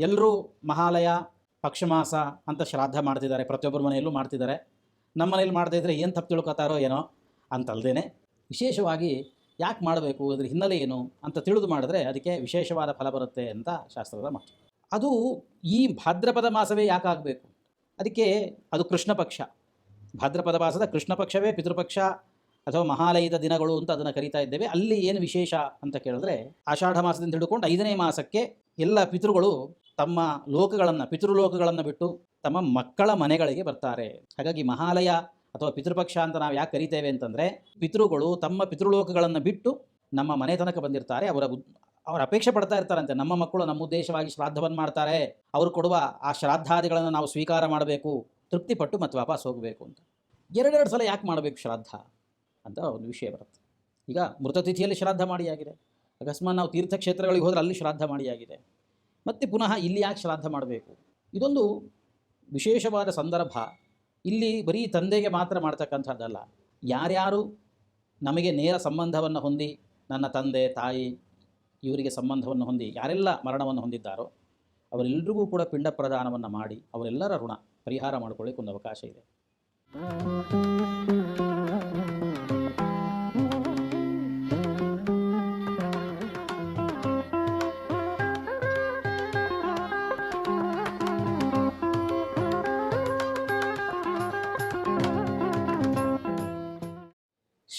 ಎಲ್ಲರೂ ಮಹಾಲಯ, ಪಕ್ಷಮಾಸ ಅಂತ ಶ್ರಾದ್ದ ಮಾಡ್ತಿದ್ದಾರೆ. ಪ್ರತಿಯೊಬ್ಬರ ಮನೆಯಲ್ಲೂ ಮಾಡ್ತಿದ್ದಾರೆ. ನಮ್ಮ ಮನೇಲಿ ಮಾಡದೇ ಇದ್ದರೆ ಏನು ತಪ್ಪು ತಿಳ್ಕೊತಾರೋ ಏನೋ ಅಂತಲ್ದೇನೆ. ವಿಶೇಷವಾಗಿ ಯಾಕೆ ಮಾಡಬೇಕು? ಅದ್ರ ಹಿನ್ನೆಲೆ ಏನು ಅಂತ ತಿಳಿದು ಮಾಡಿದ್ರೆ ಅದಕ್ಕೆ ವಿಶೇಷವಾದ ಫಲ ಬರುತ್ತೆ ಅಂತ ಶಾಸ್ತ್ರದ ಮಾತು ಅದು ಈ ಭಾದ್ರಪದ ಮಾಸವೇ ಯಾಕಾಗಬೇಕು ಅದಕ್ಕೆ ಅದು ಕೃಷ್ಣ ಪಕ್ಷ. ಭಾದ್ರಪದ ಮಾಸದ ಕೃಷ್ಣ ಪಕ್ಷವೇ ಪಿತೃಪಕ್ಷ ಅಥವಾ ಮಹಾಲಯದ ದಿನಗಳು ಅಂತ ಅದನ್ನು ಕರಿತಾ ಇದ್ದೇವೆ. ಅಲ್ಲಿ ಏನು ವಿಶೇಷ ಅಂತ ಕೇಳಿದ್ರೆ ಆಷಾಢ ಮಾಸದಿಂದ ಹಿಡ್ಕೊಂಡು ಐದನೇ ಮಾಸಕ್ಕೆ ಎಲ್ಲ ಪಿತೃಗಳು ತಮ್ಮ ಲೋಕಗಳನ್ನು, ಪಿತೃಲೋಕಗಳನ್ನು ಬಿಟ್ಟು ತಮ್ಮ ಮಕ್ಕಳ ಮನೆಗಳಿಗೆ ಬರ್ತಾರೆ. ಹಾಗಾಗಿ ಮಹಾಲಯ ಅಥವಾ ಪಿತೃಪಕ್ಷ ಅಂತ ನಾವು ಯಾಕೆ ಕರಿತೇವೆ ಅಂತಂದರೆ, ಪಿತೃಗಳು ತಮ್ಮ ಪಿತೃಲೋಕಗಳನ್ನು ಬಿಟ್ಟು ನಮ್ಮ ಮನೆ ತನಕ ಬಂದಿರ್ತಾರೆ. ಅವರ ಅವರ ಅಪೇಕ್ಷೆ ಪಡ್ತಾ ಇರ್ತಾರಂತೆ. ನಮ್ಮ ಮಕ್ಕಳು ನಮ್ಮ ಉದ್ದೇಶವಾಗಿ ಶ್ರಾದ್ದವನ್ನು ಮಾಡ್ತಾರೆ. ಅವರು ಕೊಡುವ ಆ ಶ್ರಾದ್ದಾದಿಗಳನ್ನು ನಾವು ಸ್ವೀಕಾರ ಮಾಡಬೇಕು. ತೃಪ್ತಿಪಟ್ಟು ಮತ್ತು ವಾಪಸ್ ಹೋಗಬೇಕು ಅಂತ. ಎರಡೆರಡು ಸಲ ಯಾಕೆ ಮಾಡಬೇಕು ಶ್ರಾದ್ದ ಅಂತ ಒಂದು ವಿಷಯ ಬರುತ್ತೆ. ಈಗ ಮೃತತಿಥಿಯಲ್ಲಿ ಶ್ರಾದ್ದ ಮಾಡಿಯಾಗಿದೆ. ಅಕಸ್ಮಾತ್ ನಾವು ತೀರ್ಥಕ್ಷೇತ್ರಗಳಿಗೆ ಹೋದರೆ ಅಲ್ಲಿ ಶ್ರಾದ್ದ ಮಾಡಿ ಆಗಿದೆ ಮತ್ತು ಪುನಃ ಇಲ್ಲಿ ಯಾಕೆ ಶ್ರಾದ್ದ ಮಾಡಬೇಕು? ಇದೊಂದು ವಿಶೇಷವಾದ ಸಂದರ್ಭ. ಇಲ್ಲಿ ಬರೀ ತಂದೆಗೆ ಮಾತ್ರ ಮಾಡ್ತಕ್ಕಂಥದ್ದಲ್ಲ. ಯಾರ್ಯಾರು ನಮಗೆ ನೇರ ಸಂಬಂಧವನ್ನು ಹೊಂದಿ, ನನ್ನ ತಂದೆ, ತಾಯಿ, ಇವರಿಗೆ ಸಂಬಂಧವನ್ನು ಹೊಂದಿ, ಯಾರೆಲ್ಲ ಮರಣವನ್ನು ಹೊಂದಿದ್ದಾರೋ ಅವರೆಲ್ಲರಿಗೂ ಕೂಡ ಪಿಂಡ ಪ್ರದಾನವನ್ನು ಮಾಡಿ, ಅವರೆಲ್ಲರ ಋಣ ಪರಿಹಾರ ಮಾಡಿಕೊಳ್ಳಿಕ್ಕೆ ಒಂದು ಅವಕಾಶ ಇದೆ.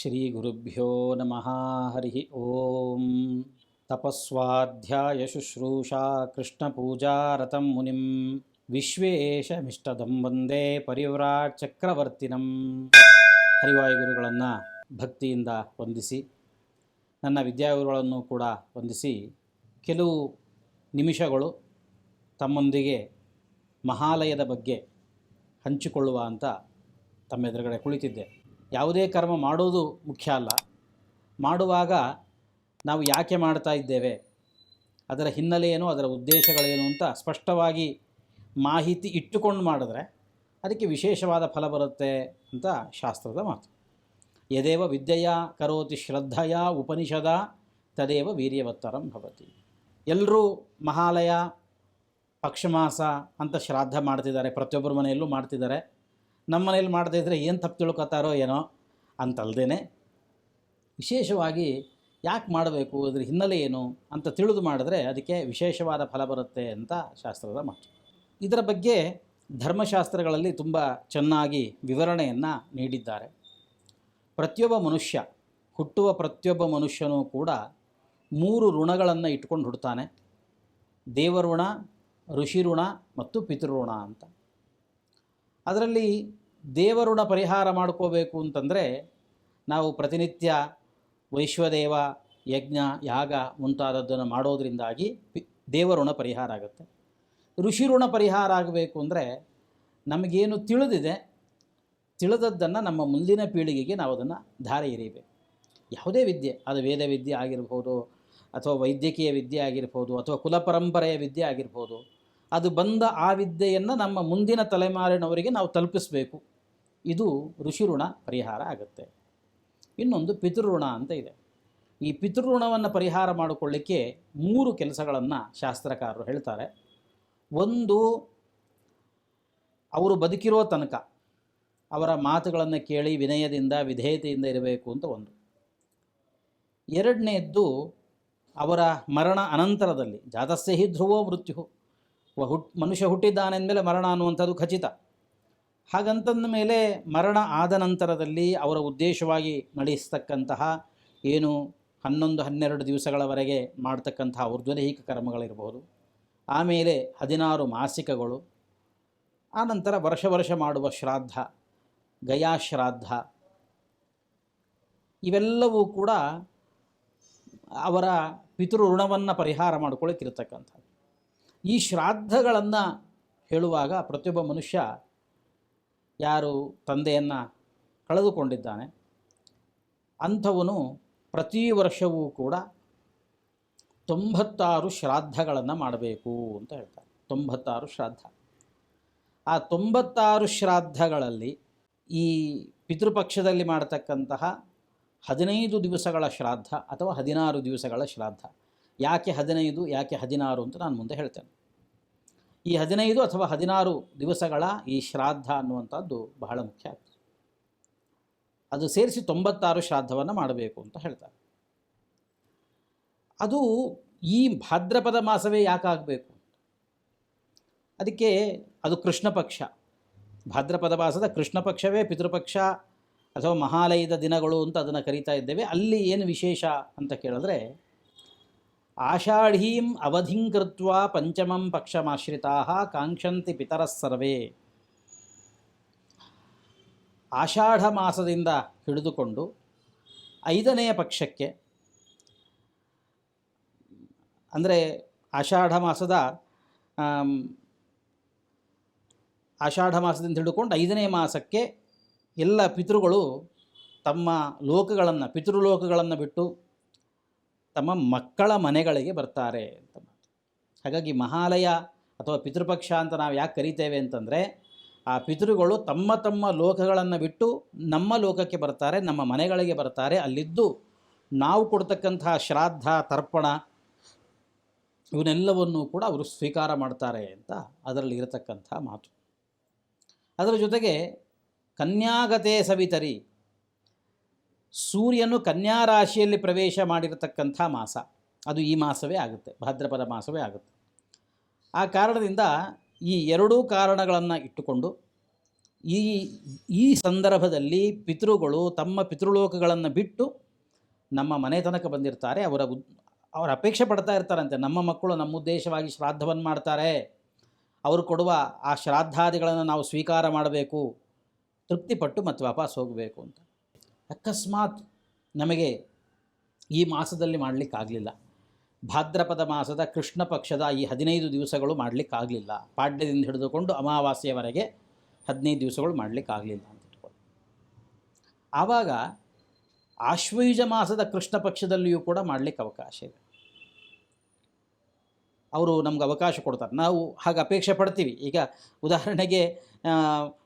ಶ್ರೀ ಗುರುಭ್ಯೋ ನಮಃ. ಹರಿ ಓಂ. ತಪಸ್ವಾಧ್ಯಾಯ ಶುಶ್ರೂಷಾ ಕೃಷ್ಣಪೂಜಾರತಂ ಮುನಿಂ. ವಿಶ್ವೇಶಮಿಷ್ಟದಂ ವಂದೇ ಪರಿವ್ರಾಟ್ ಚಕ್ರವರ್ತಿನಂ. ಹರಿವಾಯುಗುರುಗಳನ್ನು ಭಕ್ತಿಯಿಂದ ವಂದಿಸಿ, ನನ್ನ ವಿದ್ಯಾಗುರುಗಳನ್ನು ಕೂಡ ವಂದಿಸಿ, ಕೆಲವು ನಿಮಿಷಗಳು ತಮ್ಮೊಂದಿಗೆ ಮಹಾಲಯದ ಬಗ್ಗೆ ಹಂಚಿಕೊಳ್ಳುವ ಅಂತ ತಮ್ಮ ಎದುರುಗಡೆ ಕುಳಿತಿದ್ದೆ. ಯಾವುದೇ ಕರ್ಮ ಮಾಡೋದು ಮುಖ್ಯ ಅಲ್ಲ. ಮಾಡುವಾಗ ನಾವು ಯಾಕೆ ಮಾಡ್ತಾ ಇದ್ದೇವೆ, ಅದರ ಹಿನ್ನೆಲೆ ಏನು ಅದರ ಉದ್ದೇಶಗಳೇನು ಅಂತ ಸ್ಪಷ್ಟವಾಗಿ ಮಾಹಿತಿ ಇಟ್ಟುಕೊಂಡು ಮಾಡಿದ್ರೆ ಅದಕ್ಕೆ ವಿಶೇಷವಾದ ಫಲ ಬರುತ್ತೆ ಅಂತ ಶಾಸ್ತ್ರದ ಮಾತು. ಯದೇವ ವಿದ್ಯೆಯ ಕರೋತಿ ಶ್ರದ್ಧೆಯ ಉಪನಿಷದ ತದೇವ ವೀರ್ಯವತ್ತರಂ ಭವತಿ. ಎಲ್ಲರೂ ಮಹಾಲಯ, ಪಕ್ಷಮಾಸ ಅಂತ ಶ್ರಾದ್ದ ಮಾಡ್ತಿದ್ದಾರೆ, ಪ್ರತಿಯೊಬ್ಬರ ಮನೆಯಲ್ಲೂ ಮಾಡ್ತಿದ್ದಾರೆ. ನಮ್ಮ ಮನೇಲಿ ಮಾಡದೇ ಇದ್ದರೆ ಏನು ತಪ್ಪು ತಿಳ್ಕೊತಾರೋ ಏನೋ ಅಂತಲ್ದೇನೆ ವಿಶೇಷವಾಗಿ ಯಾಕೆ ಮಾಡಬೇಕು ಅದ್ರ ಹಿನ್ನೆಲೆ ಏನು ಅಂತ ತಿಳಿದು ಮಾಡಿದ್ರೆ ಅದಕ್ಕೆ ವಿಶೇಷವಾದ ಫಲ ಬರುತ್ತೆ ಅಂತ ಶಾಸ್ತ್ರದ ಮಾತು. ಇದರ ಬಗ್ಗೆ ಧರ್ಮಶಾಸ್ತ್ರಗಳಲ್ಲಿ ತುಂಬ ಚೆನ್ನಾಗಿ ವಿವರಣೆಯನ್ನು ನೀಡಿದ್ದಾರೆ. ಪ್ರತಿಯೊಬ್ಬ ಮನುಷ್ಯ, ಹುಟ್ಟುವ ಪ್ರತಿಯೊಬ್ಬ ಮನುಷ್ಯನೂ ಕೂಡ ಮೂರು ಋಣಗಳನ್ನು ಇಟ್ಕೊಂಡು ಹುಡ್ತಾನೆ. ದೇವಋಣ ಋಷಿಋಣ ಮತ್ತು ಪಿತೃಋಣ ಅಂತ. ಅದರಲ್ಲಿ ದೇವಋಣ ಪರಿಹಾರ ಮಾಡ್ಕೋಬೇಕು ಅಂತಂದರೆ ನಾವು ಪ್ರತಿನಿತ್ಯ ವೈಶ್ವದೇವ, ಯಜ್ಞ, ಯಾಗ ಮುಂತಾದದ್ದನ್ನು ಮಾಡೋದರಿಂದಾಗಿ ದೇವಋಣ ಪರಿಹಾರ ಆಗುತ್ತೆ. ಋಷಿಋಣ ಪರಿಹಾರ ಆಗಬೇಕು ಅಂದರೆ ನಮಗೇನು ತಿಳಿದಿದೆ, ತಿಳಿದದ್ದನ್ನು ನಮ್ಮ ಮುಂದಿನ ಪೀಳಿಗೆಗೆ ನಾವು ಅದನ್ನು ಧಾರೆ ಎರೀಬೇಕು ಯಾವುದೇ ವಿದ್ಯೆ, ಅದು ವೇದ ವಿದ್ಯೆ ಆಗಿರ್ಬೋದು, ಅಥವಾ ವೈದ್ಯಕೀಯ ವಿದ್ಯೆ ಆಗಿರ್ಬೋದು, ಅಥವಾ ಕುಲ ಪರಂಪರೆಯ ವಿದ್ಯೆ ಆಗಿರ್ಬೋದು ಅದು ಬಂದ ಆ ವಿದ್ಯೆಯನ್ನು ನಮ್ಮ ಮುಂದಿನ ತಲೆಮಾರಿನವರಿಗೆ ನಾವು ತಲುಪಿಸಬೇಕು. ಇದು ಋಷಿಋಣ ಪರಿಹಾರ ಆಗುತ್ತೆ. ಇನ್ನೊಂದು ಪಿತೃಋಣ ಅಂತ ಇದೆ. ಈ ಪಿತೃಋಣವನ್ನು ಪರಿಹಾರ ಮಾಡಿಕೊಳ್ಳಿಕ್ಕೆ ಮೂರು ಕೆಲಸಗಳನ್ನು ಶಾಸ್ತ್ರಕಾರರು ಹೇಳ್ತಾರೆ. ಒಂದು, ಅವರು ಬದುಕಿರೋ ತನಕ ಅವರ ಮಾತುಗಳನ್ನು ಕೇಳಿ ವಿನಯದಿಂದ, ವಿಧೇಯತೆಯಿಂದ ಇರಬೇಕು ಅಂತ ಒಂದು. ಎರಡನೇದ್ದು ಅವರ ಮರಣ ಅನಂತರದಲ್ಲಿ ಜಾತಸ್ಯ ಹಿ ಧ್ರುವೋ ಮೃತ್ಯು ಹುಟ್, ಮನುಷ್ಯ ಹುಟ್ಟಿದ್ದಾನೆಂದಮೇಲೆ ಮರಣ ಅನ್ನುವಂಥದ್ದು ಖಚಿತ. ಹಾಗಂತಂದ ಮೇಲೆ ಮರಣ ಆದ ನಂತರದಲ್ಲಿ ಅವರ ಉದ್ದೇಶವಾಗಿ ನಡೆಸ್ತಕ್ಕಂತಹ ಏನು ಹನ್ನೊಂದು, ಹನ್ನೆರಡು ದಿವಸಗಳವರೆಗೆ ಮಾಡ್ತಕ್ಕಂತಹ ಊರ್ಧ್ವದೈಹಿಕ ಕರ್ಮಗಳಿರ್ಬೋದು. ಆಮೇಲೆ ಹದಿನಾರು ಮಾಸಿಕಗಳು. ಆನಂತರ ವರ್ಷ ವರ್ಷ ಮಾಡುವ ಶ್ರಾದ್ದ, ಗಯಾಶ್ರಾದ್ದ. ಇವೆಲ್ಲವೂ ಕೂಡ ಅವರ ಪಿತೃಋಣವನ್ನು ಪರಿಹಾರ ಮಾಡ್ಕೊಳ್ಳಿಕ್ಕಿರ್ತಕ್ಕಂಥದ್ದು ಈ ಶ್ರಾದ್ದಗಳನ್ನು ಹೇಳುವಾಗ ಪ್ರತಿಯೊಬ್ಬ ಮನುಷ್ಯ ಯಾರು ತಂದೆಯನ್ನು ಕಳೆದುಕೊಂಡಿದ್ದಾನೆ. ಅಂಥವನು ಪ್ರತಿ ವರ್ಷವೂ ಕೂಡ ತೊಂಬತ್ತಾರು ಶ್ರಾದ್ದಗಳನ್ನು ಮಾಡಬೇಕು ಅಂತ ಹೇಳ್ತಾರೆ. ತೊಂಬತ್ತಾರು ಶ್ರಾದ್ದ. ಆ ತೊಂಬತ್ತಾರು ಶ್ರಾದ್ದಗಳಲ್ಲಿ ಈ ಪಿತೃಪಕ್ಷದಲ್ಲಿ ಮಾಡತಕ್ಕಂತಹ ಹದಿನೈದು ದಿವಸಗಳ ಶ್ರಾದ್ದ ಅಥವಾ ಹದಿನಾರು ದಿವಸಗಳ ಶ್ರಾದ್ದ. ಯಾಕೆ ಹದಿನೈದು, ಯಾಕೆ ಹದಿನಾರು ಅಂತ ನಾನು ಮುಂದೆ ಹೇಳ್ತೇನೆ. ಈ ಹದಿನೈದು ಅಥವಾ ಹದಿನಾರು ದಿವಸಗಳ ಈ ಶ್ರಾದ್ದ ಅನ್ನುವಂಥದ್ದು ಬಹಳ ಮುಖ್ಯ ಆಗ್ತದೆ. ಅದು ಸೇರಿಸಿ ತೊಂಬತ್ತಾರು ಶ್ರಾದ್ದವನ್ನು ಮಾಡಬೇಕು ಅಂತ ಹೇಳ್ತಾರೆ. ಅದು ಈ ಭಾದ್ರಪದ ಮಾಸವೇ ಯಾಕಾಗಬೇಕು ಅದಕ್ಕೆ ಅದು ಕೃಷ್ಣ ಪಕ್ಷ. ಭಾದ್ರಪದ ಮಾಸದ ಕೃಷ್ಣ ಪಕ್ಷವೇ ಪಿತೃಪಕ್ಷ ಅಥವಾ ಮಹಾಲಯದ ದಿನಗಳು ಅಂತ ಅದನ್ನು ಕರೀತಾ ಇದ್ದೇವೆ. ಅಲ್ಲಿ ಏನು ವಿಶೇಷ ಅಂತ ಕೇಳಿದ್ರೆ ಆಷಾಢೀಂ ಅವಧಿಂ ಕೃತ್ವ ಪಂಚಮಂ ಪಕ್ಷಮಾಶ್ರಿತಾ ಕಾಂಕ್ಷಂತಿ ಪಿತರಃ ಸರ್ವೇ. ಆಷಾಢ ಮಾಸದಿಂದ ಹಿಡಿದುಕೊಂಡು ಐದನೆಯ ಪಕ್ಷಕ್ಕೆ, ಅಂದರೆ ಆಷಾಢ ಮಾಸದ ಆಷಾಢ ಮಾಸದಿಂದ ಹಿಡಿದುಕೊಂಡು ಐದನೇ ಮಾಸಕ್ಕೆ ಎಲ್ಲ ಪಿತೃಗಳು ತಮ್ಮ ಲೋಕಗಳನ್ನು, ಪಿತೃಲೋಕಗಳನ್ನು ಬಿಟ್ಟು ತಮ್ಮ ಮಕ್ಕಳ ಮನೆಗಳಿಗೆ ಬರ್ತಾರೆ ಅಂತ ಮಾತು. ಹಾಗಾಗಿ ಮಹಾಲಯ ಅಥವಾ ಪಿತೃಪಕ್ಷ ಅಂತ ನಾವು ಯಾಕೆ ಕರಿತೇವೆ ಅಂತಂದರೆ, ಆ ಪಿತೃಗಳು ತಮ್ಮ ತಮ್ಮ ಲೋಕಗಳನ್ನು ಬಿಟ್ಟು ನಮ್ಮ ಲೋಕಕ್ಕೆ ಬರ್ತಾರೆ, ನಮ್ಮ ಮನೆಗಳಿಗೆ ಬರ್ತಾರೆ ಅಲ್ಲಿದ್ದು ನಾವು ಕೊಡ್ತಕ್ಕಂತಹ ಶ್ರಾದ್ದ, ತರ್ಪಣ, ಇವನ್ನೆಲ್ಲವನ್ನೂ ಕೂಡ ಅವರು ಸ್ವೀಕಾರ ಮಾಡ್ತಾರೆ ಅಂತ ಅದರಲ್ಲಿ ಇರತಕ್ಕಂಥ ಮಾತು ಅದರ ಜೊತೆಗೆ ಕನ್ಯಾಗತೆ ಸವಿತರಿ ಸೂರ್ಯನು ಕನ್ಯಾ ರಾಶಿಯಲ್ಲಿ ಪ್ರವೇಶ ಮಾಡಿರತಕ್ಕಂಥ ಮಾಸ. ಅದು ಈ ಮಾಸವೇ ಆಗುತ್ತೆ, ಭಾದ್ರಪದ ಮಾಸವೇ ಆಗುತ್ತೆ. ಆ ಕಾರಣದಿಂದ ಈ ಎರಡೂ ಕಾರಣಗಳನ್ನು ಇಟ್ಟುಕೊಂಡು ಈ ಈ ಸಂದರ್ಭದಲ್ಲಿ ಪಿತೃಗಳು ತಮ್ಮ ಪಿತೃಲೋಕಗಳನ್ನು ಬಿಟ್ಟು ನಮ್ಮ ಮನೆ ಬಂದಿರ್ತಾರೆ. ಅವರ ಅವರ ಅಪೇಕ್ಷೆ ಪಡ್ತಾ ಇರ್ತಾರಂತೆ. ನಮ್ಮ ಮಕ್ಕಳು ನಮ್ಮ ಉದ್ದೇಶವಾಗಿ ಶ್ರಾದ್ದವನ್ನು ಮಾಡ್ತಾರೆ. ಅವರು ಕೊಡುವ ಆ ಶ್ರಾದ್ದಾದಿಗಳನ್ನು ನಾವು ಸ್ವೀಕಾರ ಮಾಡಬೇಕು, ತೃಪ್ತಿಪಟ್ಟು ಮತ್ತು ವಾಪಸ್ ಹೋಗಬೇಕು ಅಂತ. ಅಕಸ್ಮಾತ್ ನಮಗೆ ಈ ಮಾಸದಲ್ಲಿ ಮಾಡಲಿಕ್ಕಾಗಲಿಲ್ಲ. ಭಾದ್ರಪದ ಮಾಸದ ಕೃಷ್ಣ ಪಕ್ಷದ ಈ ಹದಿನೈದು ದಿವಸಗಳು ಮಾಡಲಿಕ್ಕಾಗಲಿಲ್ಲ. ಪಾಡ್ಯದಿಂದ ಹಿಡಿದುಕೊಂಡು ಅಮಾವಾಸ್ಯೆಯವರೆಗೆ ಹದಿನೈದು ದಿವಸಗಳು ಮಾಡಲಿಕ್ಕಾಗಲಿಲ್ಲ ಅಂತ ಇಟ್ಕೊಳ್ಳಿ. ಆವಾಗ ಆಶ್ವಯುಜ ಮಾಸದ ಕೃಷ್ಣ ಪಕ್ಷದಲ್ಲಿಯೂ ಕೂಡ ಮಾಡಲಿಕ್ಕೆ ಅವಕಾಶ ಇದೆ. ಅವರು ನಮ್ಗೆ ಅವಕಾಶ ಕೊಡ್ತಾರೆ. ನಾವು ಹಾಗೆ ಅಪೇಕ್ಷೆ ಪಡ್ತೀವಿ. ಈಗ ಉದಾಹರಣೆಗೆ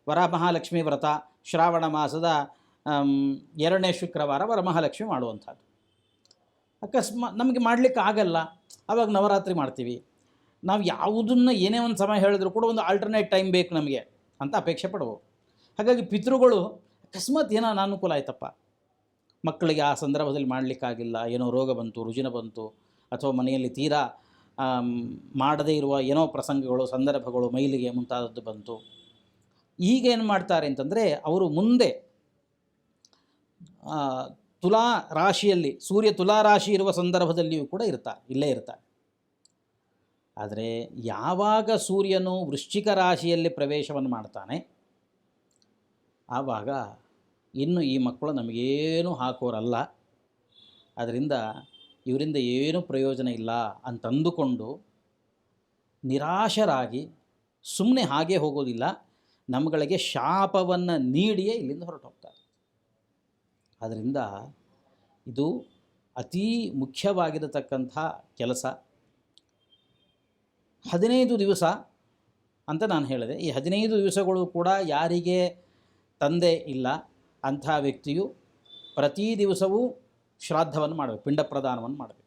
ವರಮಹಾಲಕ್ಷ್ಮಿ ವ್ರತ ಶ್ರಾವಣ ಮಾಸದ ಎರಡನೇ ಶುಕ್ರವಾರ ವರಮಹಾಲಕ್ಷ್ಮಿ ಮಾಡುವಂಥದ್ದು. ಅಕಸ್ಮಾತ್ ನಮಗೆ ಮಾಡಲಿಕ್ಕೆ ಆಗಲ್ಲ. ಆವಾಗ ನವರಾತ್ರಿ ಮಾಡ್ತೀವಿ. ನಾವು ಯಾವುದನ್ನು ಏನೇ ಒಂದು ಸಮಯ ಹೇಳಿದ್ರು ಕೂಡ ಒಂದು ಆಲ್ಟರ್ನೇಟ್ ಟೈಮ್ ಬೇಕು ನಮಗೆ ಅಂತ ಅಪೇಕ್ಷೆ ಪಡುವು ಹಾಗಾಗಿ ಪಿತೃಗಳು ಅಕಸ್ಮಾತ್ ಏನೋ ಅನಾನುಕೂಲ ಆಯ್ತಪ್ಪ. ಮಕ್ಕಳಿಗೆ ಆ ಸಂದರ್ಭದಲ್ಲಿ ಮಾಡಲಿಕ್ಕಾಗಿಲ್ಲ ಏನೋ ರೋಗ ಬಂತು, ರುಜಿನ ಬಂತು, ಅಥವಾ ಮನೆಯಲ್ಲಿ ತೀರಾ ಮಾಡದೇ ಇರುವ ಏನೋ ಪ್ರಸಂಗಗಳು, ಸಂದರ್ಭಗಳು, ಮೈಲಿಗೆ ಮುಂತಾದದ್ದು ಬಂತು. ಈಗೇನು ಮಾಡ್ತಾರೆ ಅಂತಂದರೆ, ಅವರು ಮುಂದೆ ತುಲಾ ರಾಶಿಯಲ್ಲಿ, ಸೂರ್ಯ ತುಲಾ ರಾಶಿ ಇರುವ ಸಂದರ್ಭದಲ್ಲಿಯೂ ಕೂಡ ಇರ್ತಾರೆ, ಇಲ್ಲೇ ಇರ್ತಾರೆ. ಆದರೆ ಯಾವಾಗ ಸೂರ್ಯನು ವೃಶ್ಚಿಕ ರಾಶಿಯಲ್ಲಿ ಪ್ರವೇಶವನ್ನು ಮಾಡ್ತಾನೆ, ಆವಾಗ ಇನ್ನು ಈ ಮಕ್ಕಳು ನಮಗೇನು ಹಾಕೋರಲ್ಲ. ಅದರಿಂದ ಇವರಿಂದ ಏನೂ ಪ್ರಯೋಜನ ಇಲ್ಲ ಅಂತಂದುಕೊಂಡು ನಿರಾಶರಾಗಿ ಸುಮ್ಮನೆ ಹಾಗೆ ಹೋಗೋದಿಲ್ಲ. ನಮ್ಗಳಿಗೆ ಶಾಪವನ್ನು ನೀಡಿಯೇ ಇಲ್ಲಿಂದ ಹೊರಟು ಆದ್ದರಿಂದ ಇದು ಅತೀ ಮುಖ್ಯವಾಗಿರತಕ್ಕಂಥ ಕೆಲಸ. ಹದಿನೈದು ದಿವಸ ಅಂತ ನಾನು ಹೇಳಿದೆ. ಈ ಹದಿನೈದು ದಿವಸಗಳು ಕೂಡ ಯಾರಿಗೆ ತಂದೆ ಇಲ್ಲ, ಅಂಥ ವ್ಯಕ್ತಿಯು ಪ್ರತಿ ದಿವಸವೂ ಶ್ರಾದ್ದವನ್ನು ಮಾಡಬೇಕು, ಪಿಂಡ ಪ್ರದಾನವನ್ನು ಮಾಡಬೇಕು.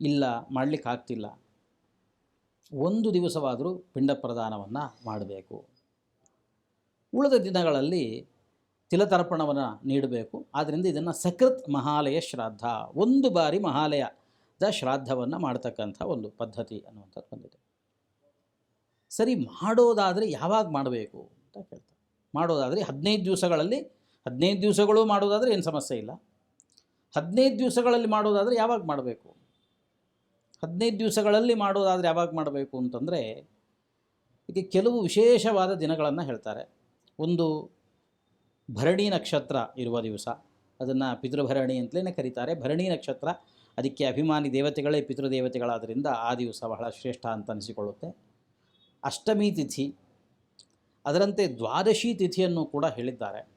ಇಲ್ಲ, ಮಾಡಲಿಕ್ಕೆ ಆಗ್ತಿಲ್ಲ. ಒಂದು ದಿವಸವಾದರೂ ಪಿಂಡ ಪ್ರದಾನವನ್ನು ಮಾಡಬೇಕು. ಉಳಿದ ದಿನಗಳಲ್ಲಿ ತಿಲತರ್ಪಣವನ್ನು ನೀಡಬೇಕು. ಆದ್ದರಿಂದ ಇದನ್ನು ಸಕೃತ್ ಮಹಾಲಯ ಶ್ರಾದ್ದ ಒಂದು ಬಾರಿ ಮಹಾಲಯದ ಶ್ರಾದ್ದವನ್ನು ಮಾಡ್ತಕ್ಕಂಥ ಒಂದು ಪದ್ಧತಿ ಅನ್ನುವಂಥದ್ದು ಬಂದಿದೆ. ಸರಿ, ಮಾಡೋದಾದರೆ ಯಾವಾಗ ಮಾಡಬೇಕು ಅಂತ ಕೇಳ್ತಾರೆ. ಮಾಡೋದಾದರೆ ಹದಿನೈದು ದಿವಸಗಳಲ್ಲಿ, ಹದಿನೈದು ದಿವಸಗಳು ಮಾಡೋದಾದರೆ ಏನು ಸಮಸ್ಯೆ ಇಲ್ಲ. ಹದಿನೈದು ದಿವಸಗಳಲ್ಲಿ ಮಾಡೋದಾದರೆ ಯಾವಾಗ ಮಾಡಬೇಕು? ಹದಿನೈದು ದಿವಸಗಳಲ್ಲಿ ಮಾಡೋದಾದರೆ ಯಾವಾಗ ಮಾಡಬೇಕು ಅಂತಂದರೆ, ಇದಕ್ಕೆ ಕೆಲವು ವಿಶೇಷವಾದ ದಿನಗಳನ್ನು ಹೇಳ್ತಾರೆ. ಒಂದು ಭರಣಿ ನಕ್ಷತ್ರ ಇರುವ ದಿವಸ. ಅದನ್ನು ಪಿತೃಭರಣಿ ಅಂತಲೇ ಕರೀತಾರೆ. ಭರಣಿ ನಕ್ಷತ್ರ ಅದಕ್ಕೆ ಅಭಿಮಾನಿ ದೇವತೆಗಳೇ ಪಿತೃದೇವತೆಗಳಾದ್ದರಿಂದ ಆ ದಿವಸ ಬಹಳ ಶ್ರೇಷ್ಠ ಅಂತ ಅನಿಸಿಕೊಳ್ಳುತ್ತೆ. ಅಷ್ಟಮಿ ತಿಥಿ, ಅದರಂತೆ ದ್ವಾದಶಿ ತಿಥಿಯನ್ನು ಕೂಡ ಹೇಳಿದ್ದಾರೆ.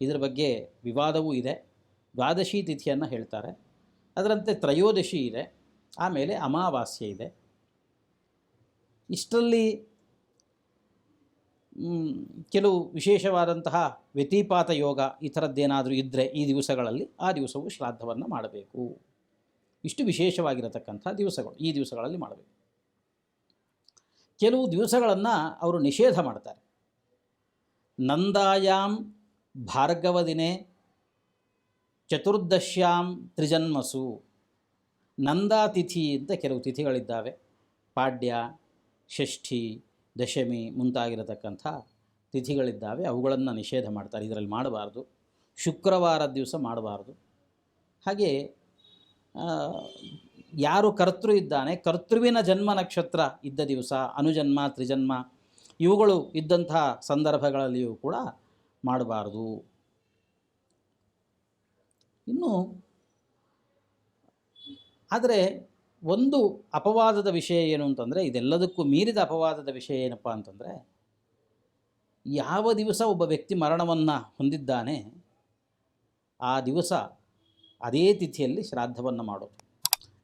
ಇದರ ಬಗ್ಗೆ ವಿವಾದವೂ ಇದೆ. ದ್ವಾದಶಿ ತಿಥಿಯನ್ನು ಹೇಳ್ತಾರೆ. ಅದರಂತೆ ತ್ರಯೋದಶಿ ಇದೆ. ಆಮೇಲೆ ಅಮಾವಾಸ್ಯೆ ಇದೆ. ಇಷ್ಟರಲ್ಲಿ ಕೆಲವು ವಿಶೇಷವಾದಂತಹ ವ್ಯತಿಪಾತ ಯೋಗ ಈ ಥರದ್ದೇನಾದರೂ ಇದ್ದರೆ ಈ ದಿವಸಗಳಲ್ಲಿ ಆ ದಿವಸವು ಶ್ರಾದ್ದವನ್ನು ಮಾಡಬೇಕು. ಇಷ್ಟು ವಿಶೇಷವಾಗಿರತಕ್ಕಂಥ ದಿವಸಗಳು ಈ ದಿವಸಗಳಲ್ಲಿ ಮಾಡಬೇಕು. ಕೆಲವು ದಿವಸಗಳನ್ನು ಅವರು ನಿಷೇಧ ಮಾಡ್ತಾರೆ. ನಂದಾಯಾಮ್ ಭಾರ್ಗವ ದಿನೇ ಚತುರ್ದಶ್ಯಾಂ ತ್ರಿಜನ್ಮಸು. ನಂದಾ ತಿಥಿ ಅಂತ ಕೆಲವು ತಿಥಿಗಳಿದ್ದಾವೆ. ಪಾಡ್ಯ, ಷಷ್ಠಿ ದಶಮಿ ಮುಂತಾಗಿರತಕ್ಕಂಥ ತಿಥಿಗಳಿದ್ದಾವೆ. ಅವುಗಳನ್ನು ನಿಷೇಧ ಮಾಡ್ತಾರೆ. ಇದರಲ್ಲಿ ಮಾಡಬಾರ್ದು. ಶುಕ್ರವಾರ ದಿವಸ ಮಾಡಬಾರ್ದು. ಹಾಗೆ ಯಾರು ಕರ್ತೃ ಇದ್ದಾನೆ, ಕರ್ತೃವಿನ ಜನ್ಮ ನಕ್ಷತ್ರ ಇದ್ದ ದಿವಸ, ಅನುಜನ್ಮ, ತ್ರಿಜನ್ಮ, ಇವುಗಳು ಇದ್ದಂಥ ಸಂದರ್ಭಗಳಲ್ಲಿಯೂ ಕೂಡ ಮಾಡಬಾರ್ದು. ಇನ್ನು, ಆದರೆ ಒಂದು ಅಪವಾದದ ವಿಷಯ ಏನು ಅಂತಂದರೆ, ಇದೆಲ್ಲದಕ್ಕೂ ಮೀರಿದ ಅಪವಾದದ ವಿಷಯ ಏನಪ್ಪ ಅಂತಂದರೆ, ಯಾವ ದಿವಸ ಒಬ್ಬ ವ್ಯಕ್ತಿ ಮರಣವನ್ನು ಹೊಂದಿದ್ದಾನೆ, ಆ ದಿವಸ ಅದೇ ತಿಥಿಯಲ್ಲಿ ಶ್ರಾದ್ದವನ್ನು ಮಾಡೋದು.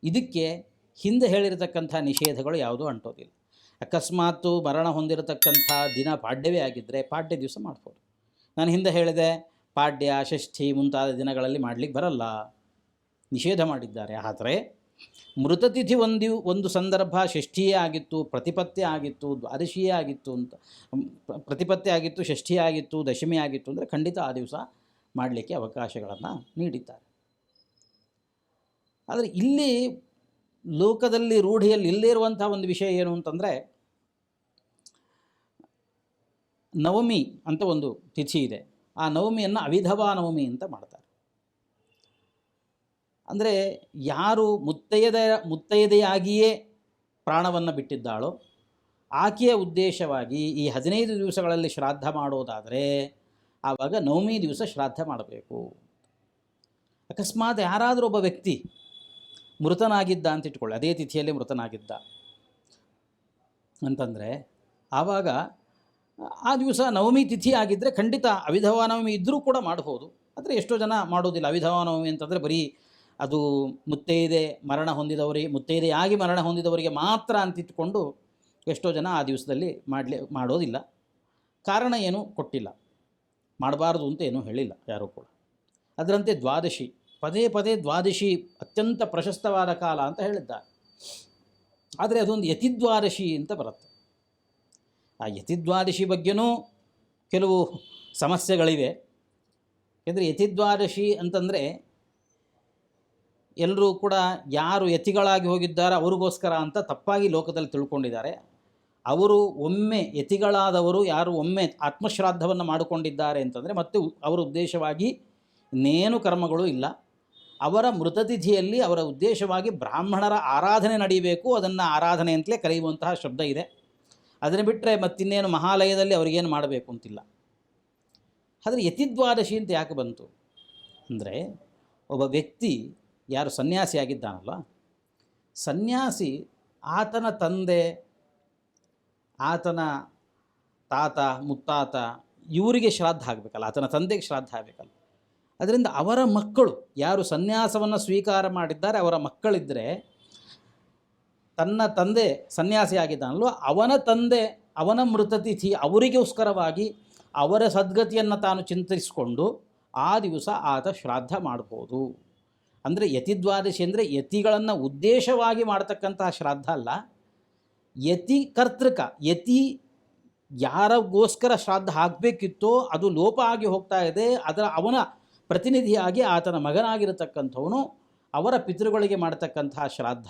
ಇದಕ್ಕೆ ಹಿಂದೆ ಹೇಳಿರತಕ್ಕಂಥ ನಿಷೇಧಗಳು ಯಾವುದೂ ಅಂಟೋದಿಲ್ಲ. ಅಕಸ್ಮಾತ್ ಮರಣ ಹೊಂದಿರತಕ್ಕಂಥ ದಿನ ಪಾಡ್ಯವೇ ಆಗಿದ್ದರೆ ಪಾಡ್ಯ ದಿವಸ ಮಾಡ್ಬೋದು. ನಾನು ಹಿಂದೆ ಹೇಳಿದೆ, ಪಾಡ್ಯ, ಷಷ್ಠಿ ಮುಂತಾದ ದಿನಗಳಲ್ಲಿ ಮಾಡಲಿಕ್ಕೆ ಬರಲ್ಲ. ನಿಷೇಧ ಮಾಡಿದ್ದಾರೆ. ಆದರೆ ಮೃತತಿಥಿ ಒಂದು ಒಂದು ಸಂದರ್ಭ ಷಷ್ಠಿಯೇ ಆಗಿತ್ತು, ಪ್ರತಿಪತ್ತಿ ಆಗಿತ್ತು, ದ್ವಾದಶಿಯೇ ಆಗಿತ್ತು ಅಂತ ಪ್ರತಿಪತ್ತೆ ಆಗಿತ್ತು, ಷಷ್ಠಿ ಆಗಿತ್ತು, ದಶಮಿ ಆಗಿತ್ತು ಅಂದರೆ ಖಂಡಿತ ಆ ದಿವಸ ಮಾಡಲಿಕ್ಕೆ ಅವಕಾಶಗಳನ್ನು ನೀಡಿದ್ದಾರೆ. ಆದರೆ ಇಲ್ಲಿ ಲೋಕದಲ್ಲಿ ರೂಢಿಯಲ್ಲಿ ಇಲ್ಲದೇ ಇರುವಂಥ ಒಂದು ವಿಷಯ ಏನು ಅಂತಂದರೆ, ನವಮಿ ಅಂತ ಒಂದು ತಿಥಿ ಇದೆ. ಆ ನವಮಿಯನ್ನು ಅವಿಧವಾ ನವಮಿ ಅಂತ ಮಾಡ್ತಾರೆ. ಅಂದರೆ ಯಾರು ಮುತ್ತೈದೆ ಮುತ್ತೈದೆಯಾಗಿಯೇ ಪ್ರಾಣವನ್ನು ಬಿಟ್ಟಿದ್ದಾಳೋ ಆಕೆಯ ಉದ್ದೇಶವಾಗಿ ಈ ಹದಿನೈದು ದಿವಸಗಳಲ್ಲಿ ಶ್ರಾದ್ದ ಮಾಡೋದಾದರೆ ಆವಾಗ ನವಮಿ ದಿವಸ ಶ್ರಾದ್ದ ಮಾಡಬೇಕು. ಅಕಸ್ಮಾತ್ ಯಾರಾದರೂ ಒಬ್ಬ ವ್ಯಕ್ತಿ ಮೃತನಾಗಿದ್ದ ಅಂತ ಇಟ್ಕೊಳ್ಳಿ, ಅದೇ ತಿಥಿಯಲ್ಲಿ ಮೃತನಾಗಿದ್ದ ಅಂತಂದರೆ ಆವಾಗ ಆ ದಿವಸ ನವಮಿ ತಿಥಿ ಆಗಿದ್ದರೆ ಖಂಡಿತ ಅವಿಧವಾ ನವಮಿ ಇದ್ದರೂ ಕೂಡ ಮಾಡ್ಬೋದು. ಆದರೆ ಎಷ್ಟೋ ಜನ ಮಾಡೋದಿಲ್ಲ, ಅವಿಧವಾ ನವಮಿ ಅಂತಂದರೆ ಬರೀ ಅದು ಮುತ್ತೈದೆ ಮರಣ ಹೊಂದಿದವರಿಗೆ ಮುತ್ತೈದೆಯಾಗಿ ಮರಣ ಹೊಂದಿದವರಿಗೆ ಮಾತ್ರ ಅಂತಿಟ್ಕೊಂಡು ಎಷ್ಟೋ ಜನ ಆ ದಿವಸದಲ್ಲಿ ಮಾಡಲಿ, ಮಾಡೋದಿಲ್ಲ. ಕಾರಣ ಏನೂ ಕೊಟ್ಟಿಲ್ಲ. ಮಾಡಬಾರ್ದು ಅಂತ ಏನೂ ಹೇಳಿಲ್ಲ ಯಾರೂ ಕೂಡ. ಅದರಂತೆ ದ್ವಾದಶಿ, ಪದೇ ಪದೇ ದ್ವಾದಶಿ ಅತ್ಯಂತ ಪ್ರಶಸ್ತವಾದ ಕಾಲ ಅಂತ ಹೇಳಿದ್ದಾರೆ. ಆದರೆ ಅದೊಂದು ಯತಿದ್ವಾದಶಿ ಅಂತ ಬರುತ್ತೆ. ಆ ಯತಿದ್ವಾದಶಿ ಬಗ್ಗೆನೂ ಕೆಲವು ಸಮಸ್ಯೆಗಳಿವೆ. ಏಕೆಂದರೆ ಯತಿದ್ವಾದಶಿ ಅಂತಂದರೆ ಎಲ್ಲರೂ ಕೂಡ ಯಾರು ಯತಿಗಳಾಗಿ ಹೋಗಿದ್ದಾರೆ ಅವ್ರಿಗೋಸ್ಕರ ಅಂತ ತಪ್ಪಾಗಿ ಲೋಕದಲ್ಲಿ ತಿಳ್ಕೊಂಡಿದ್ದಾರೆ. ಅವರು ಒಮ್ಮೆ ಯತಿಗಳಾದವರು ಯಾರು ಒಮ್ಮೆ ಆತ್ಮಶ್ರಾದ್ದವನ್ನು ಮಾಡಿಕೊಂಡಿದ್ದಾರೆ ಅಂತಂದರೆ ಮತ್ತೆ ಅವರ ಉದ್ದೇಶವಾಗಿ ಇನ್ನೇನು ಕರ್ಮಗಳು ಇಲ್ಲ. ಅವರ ಮೃತತಿಥಿಯಲ್ಲಿ ಅವರ ಉದ್ದೇಶವಾಗಿ ಬ್ರಾಹ್ಮಣರ ಆರಾಧನೆ ನಡೀಬೇಕು, ಅದನ್ನು ಆರಾಧನೆ ಅಂತಲೇ ಕರೆಯುವಂತಹ ಶಬ್ದ ಇದೆ. ಅದನ್ನು ಬಿಟ್ಟರೆ ಮತ್ತಿನ್ನೇನು ಮಹಾಲಯದಲ್ಲಿ ಅವರಿಗೇನು ಮಾಡಬೇಕು ಅಂತಿಲ್ಲ. ಆದರೆ ಯತಿದ್ವಾದಶಿ ಅಂತ ಯಾಕೆ ಬಂತು? ಅಂದರೆ ಒಬ್ಬ ವ್ಯಕ್ತಿ ಯಾರು ಸನ್ಯಾಸಿಯಾಗಿದ್ದಾನಲ್ಲ ಸನ್ಯಾಸಿ ಆತನ ತಂದೆ, ಆತನ ತಾತ, ಮುತ್ತಾತ, ಇವರಿಗೆ ಶ್ರಾದ್ದ ಆಗಬೇಕಲ್ಲ, ಆತನ ತಂದೆಗೆ ಶ್ರಾದ್ದ ಆಗಬೇಕಲ್ಲ. ಅದರಿಂದ ಅವರ ಮಕ್ಕಳು, ಯಾರು ಸನ್ಯಾಸವನ್ನು ಸ್ವೀಕಾರ ಮಾಡಿದ್ದಾರೆ, ಅವರ ಮಕ್ಕಳಿದ್ದರೆ ತನ್ನ ತಂದೆ ಸನ್ಯಾಸಿಯಾಗಿದ್ದಾನಲ್ವ ಅವನ ತಂದೆ, ಅವನ ಮೃತತಿಥಿ ಅವರಿಗೋಸ್ಕರವಾಗಿ ಅವರ ಸದ್ಗತಿಯನ್ನು ತಾನು ಚಿಂತಿಸಿಕೊಂಡು ಆ ದಿವಸ ಆತ ಶ್ರಾದ್ದ ಮಾಡ್ಬೋದು. ಅಂದರೆ ಯತಿದ್ವಾದಶಿ ಅಂದರೆ ಯತಿಗಳನ್ನು ಉದ್ದೇಶವಾಗಿ ಮಾಡ್ತಕ್ಕಂತಹ ಶ್ರಾದ್ದ ಅಲ್ಲ. ಯತಿ ಕರ್ತೃಕ, ಯತಿ ಯಾರಿಗೋಸ್ಕರ ಶ್ರಾದ್ದ ಆಗಬೇಕಿತ್ತೋ ಅದು ಲೋಪ ಆಗಿ ಹೋಗ್ತಾ ಇದೆ. ಅದರ ಅವನ ಪ್ರತಿನಿಧಿಯಾಗಿ ಆತನ ಮಗನಾಗಿರತಕ್ಕಂಥವನು ಅವರ ಪಿತೃಗಳಿಗೆ ಮಾಡತಕ್ಕಂತಹ ಶ್ರಾದ್ದ.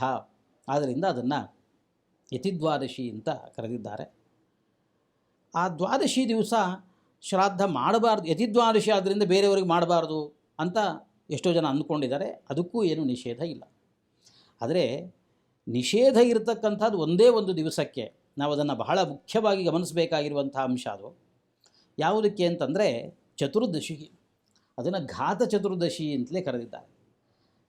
ಆದ್ದರಿಂದ ಅದನ್ನು ಯತಿದ್ವಾದಶಿ ಅಂತ ಕರೆದಿದ್ದಾರೆ. ಆ ದ್ವಾದಶಿ ದಿವಸ ಶ್ರಾದ್ದ ಮಾಡಬಾರ್ದು, ಯತಿದ್ವಾದಶಿ ಆದ್ದರಿಂದ ಬೇರೆಯವರಿಗೆ ಮಾಡಬಾರ್ದು ಅಂತ ಎಷ್ಟೋ ಜನ ಅಂದ್ಕೊಂಡಿದ್ದಾರೆ, ಅದಕ್ಕೂ ಏನು ನಿಷೇಧ ಇಲ್ಲ. ಆದರೆ ನಿಷೇಧ ಇರತಕ್ಕಂಥದ್ದು ಒಂದೇ ಒಂದು ದಿವಸಕ್ಕೆ ನಾವು ಅದನ್ನು ಬಹಳ ಮುಖ್ಯವಾಗಿ ಗಮನಿಸಬೇಕಾಗಿರುವಂಥ ಅಂಶ ಅದು. ಯಾವುದಕ್ಕೆ ಅಂತಂದರೆ ಚತುರ್ದಶಿ. ಅದನ್ನು ಘಾತ ಚತುರ್ದಶಿ ಅಂತಲೇ ಕರೆದಿದ್ದಾರೆ.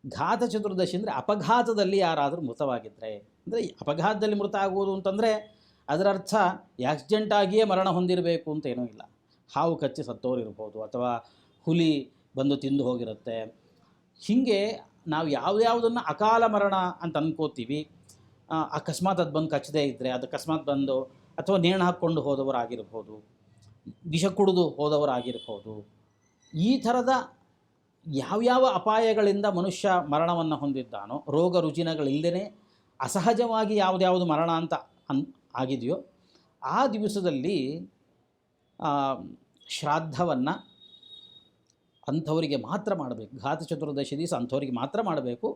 ಘಾತ ಚತುರ್ದಶಿ ಅಂದರೆ ಅಪಘಾತದಲ್ಲಿ ಯಾರಾದರೂ ಮೃತವಾಗಿದ್ದರೆ ಅಂದರೆ ಅಪಘಾತದಲ್ಲಿ ಮೃತ ಆಗುವುದು ಅಂತಂದರೆ ಅದರ ಅರ್ಥ ಆಕ್ಸಿಡೆಂಟಾಗಿಯೇ ಮರಣ ಹೊಂದಿರಬೇಕು ಅಂತ ಏನೂ ಇಲ್ಲ. ಹಾವು ಕಚ್ಚಿ ಸತ್ತೋರು ಇರ್ಬೋದು ಅಥವಾ ಹುಲಿ ಬಂದು ತಿಂದು ಹೋಗಿರುತ್ತೆ. ಹೀಗೆ ನಾವು ಯಾವ್ಯಾವುದನ್ನು ಅಕಾಲ ಮರಣ ಅಂತ ಅನ್ಕೋತೀವಿ. ಆ, ಅಕಸ್ಮಾತ್ ಅದು ಬಂದು ಕಚ್ಚದೇ ಇದ್ದರೆ ಅದು ಅಕಸ್ಮಾತ್ ಬಂದು ಅಥವಾ ನೇಣು ಹಾಕ್ಕೊಂಡು ಹೋದವರಾಗಿರ್ಬೋದು ವಿಷ ಕುಡಿದು ಹೋದವರಾಗಿರ್ಬೋದು ಈ ಥರದ ಯಾವ್ಯಾವ ಅಪಾಯಗಳಿಂದ ಮನುಷ್ಯ ಮರಣವನ್ನು ಹೊಂದಿದ್ದಾನೋ ರೋಗ ರುಜಿನಗಳಿಲ್ಲದೇ ಅಸಹಜವಾಗಿ ಯಾವುದ್ಯಾವುದು ಮರಣ ಅಂತ ಅನ್ ಆಗಿದೆಯೋ ಆ ದಿವಸದಲ್ಲಿ ಶ್ರಾದ್ದವನ್ನು ಅಂಥವರಿಗೆ ಮಾತ್ರ ಮಾಡಬೇಕು. ಘಾತ ಚತುರ್ದಶಿ ದಿವಸ ಅಂಥವರಿಗೆ ಮಾತ್ರ ಮಾಡಬೇಕು.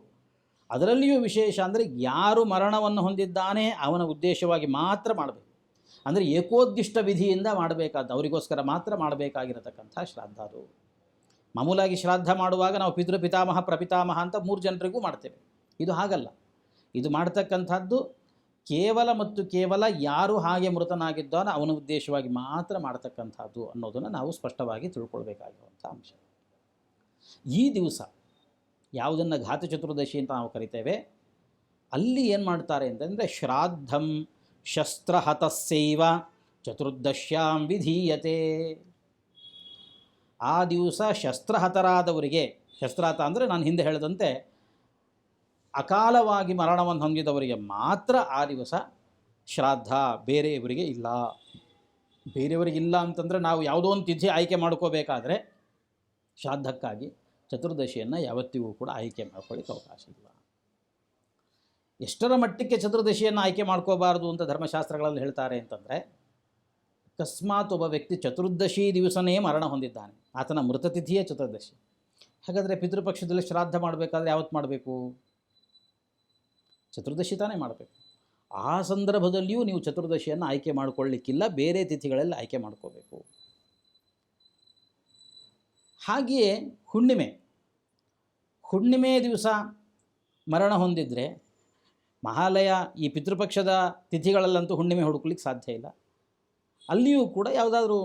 ಅದರಲ್ಲಿಯೂ ವಿಶೇಷ ಅಂದರೆ ಯಾರು ಮರಣವನ್ನು ಹೊಂದಿದ್ದಾನೆ ಅವನ ಉದ್ದೇಶವಾಗಿ ಮಾತ್ರ ಮಾಡಬೇಕು. ಅಂದರೆ ಏಕೋದ್ದಿಷ್ಟ ವಿಧಿಯಿಂದ ಮಾಡಬೇಕಾದ, ಅವರಿಗೋಸ್ಕರ ಮಾತ್ರ ಮಾಡಬೇಕಾಗಿರತಕ್ಕಂಥ ಶ್ರಾದ್ದ ಅದು. ಮಾಮೂಲಾಗಿ ಶ್ರಾದ್ದ ಮಾಡುವಾಗ ನಾವು ಪಿತೃ ಪಿತಾಮಹ, ಪ್ರಪಿತಾಮಹ ಅಂತ ಮೂರು ಜನರಿಗೂ ಮಾಡ್ತೇವೆ. ಇದು ಹಾಗಲ್ಲ. ಇದು ಮಾಡ್ತಕ್ಕಂಥದ್ದು ಕೇವಲ ಮತ್ತು ಕೇವಲ ಯಾರು ಹಾಗೆ ಮೃತನಾಗಿದ್ದಾನೋ ಅವನ ಉದ್ದೇಶವಾಗಿ ಮಾತ್ರ ಮಾಡ್ತಕ್ಕಂಥದ್ದು ಅನ್ನೋದನ್ನು ನಾವು ಸ್ಪಷ್ಟವಾಗಿ ತಿಳ್ಕೊಳ್ಬೇಕಾಗಿರುವಂಥ ಅಂಶ. ಈ ದಿವಸ ಯಾವುದನ್ನು ಘಾತ ಚತುರ್ದಶಿ ಅಂತ ನಾವು ಕರಿತೇವೆ, ಅಲ್ಲಿ ಏನು ಮಾಡ್ತಾರೆ ಅಂತಂದರೆ ಶ್ರಾದ್ದಂ ಶಸ್ತ್ರಹತಸ್ಸೈವ ಚತುರ್ದಶ್ಯಾಂ ವಿಧೀಯತೆ. ಆ ದಿವಸ ಶಸ್ತ್ರಹತರಾದವರಿಗೆ, ಶಸ್ತ್ರಹತ ಅಂದರೆ ನಾನು ಹಿಂದೆ ಹೇಳಿದಂತೆ ಅಕಾಲವಾಗಿ ಮರಣವನ್ನು ಹೊಂದಿದವರಿಗೆ ಮಾತ್ರ ಆ ದಿವಸ ಶ್ರಾದ್ದ ಬೇರೆಯವರಿಗೆ ಇಲ್ಲ. ಬೇರೆಯವರಿಗಿಲ್ಲ ಅಂತಂದರೆ ನಾವು ಯಾವುದೋ ಒಂದು ತಿಥಿ ಆಯ್ಕೆ ಮಾಡ್ಕೋಬೇಕಾದ್ರೆ ಶ್ರಾದ್ದಕ್ಕಾಗಿ ಚತುರ್ದಶಿಯನ್ನು ಯಾವತ್ತಿಗೂ ಕೂಡ ಆಯ್ಕೆ ಮಾಡ್ಕೊಳ್ಳಿಕ್ಕೆ ಅವಕಾಶ ಇಲ್ಲ. ಎಷ್ಟರ ಮಟ್ಟಕ್ಕೆ ಚತುರ್ದಶಿಯನ್ನು ಆಯ್ಕೆ ಮಾಡ್ಕೋಬಾರ್ದು ಅಂತ ಧರ್ಮಶಾಸ್ತ್ರಗಳಲ್ಲಿ ಹೇಳ್ತಾರೆ ಅಂತಂದರೆ, ಅಕಸ್ಮಾತ್ ಒಬ್ಬ ವ್ಯಕ್ತಿ ಚತುರ್ದಶಿ ದಿವಸನೇ ಮರಣ ಹೊಂದಿದ್ದಾನೆ. ಆತನ ಮೃತತಿಥಿಯೇ ಚತುರ್ದಶಿ. ಹಾಗಾದರೆ ಪಿತೃಪಕ್ಷದಲ್ಲಿ ಶ್ರಾದ್ದ ಮಾಡಬೇಕಾದ್ರೆ ಯಾವತ್ತು ಮಾಡಬೇಕು? ಚತುರ್ದಶಿ ತಾನೇ ಮಾಡಬೇಕು. ಆ ಸಂದರ್ಭದಲ್ಲಿಯೂ ನೀವು ಚತುರ್ದಶಿಯನ್ನು ಆಯ್ಕೆ ಮಾಡಿಕೊಳ್ಳಿಕ್ಕಿಲ್ಲ, ಬೇರೆ ತಿಥಿಗಳಲ್ಲಿ ಆಯ್ಕೆ ಮಾಡ್ಕೋಬೇಕು. ಹಾಗೆಯೇ ಹುಣ್ಣಿಮೆ. ಹುಣ್ಣಿಮೆ ದಿವಸ ಮರಣ ಹೊಂದಿದರೆ ಮಹಾಲಯ ಈ ಪಿತೃಪಕ್ಷದ ತಿಥಿಗಳಲ್ಲಂತೂ ಹುಣ್ಣಿಮೆ ಹುಡುಕ್ಲಿಕ್ಕೆ ಸಾಧ್ಯ ಇಲ್ಲ. ಅಲ್ಲಿಯೂ ಕೂಡ ಯಾವುದಾದ್ರೂ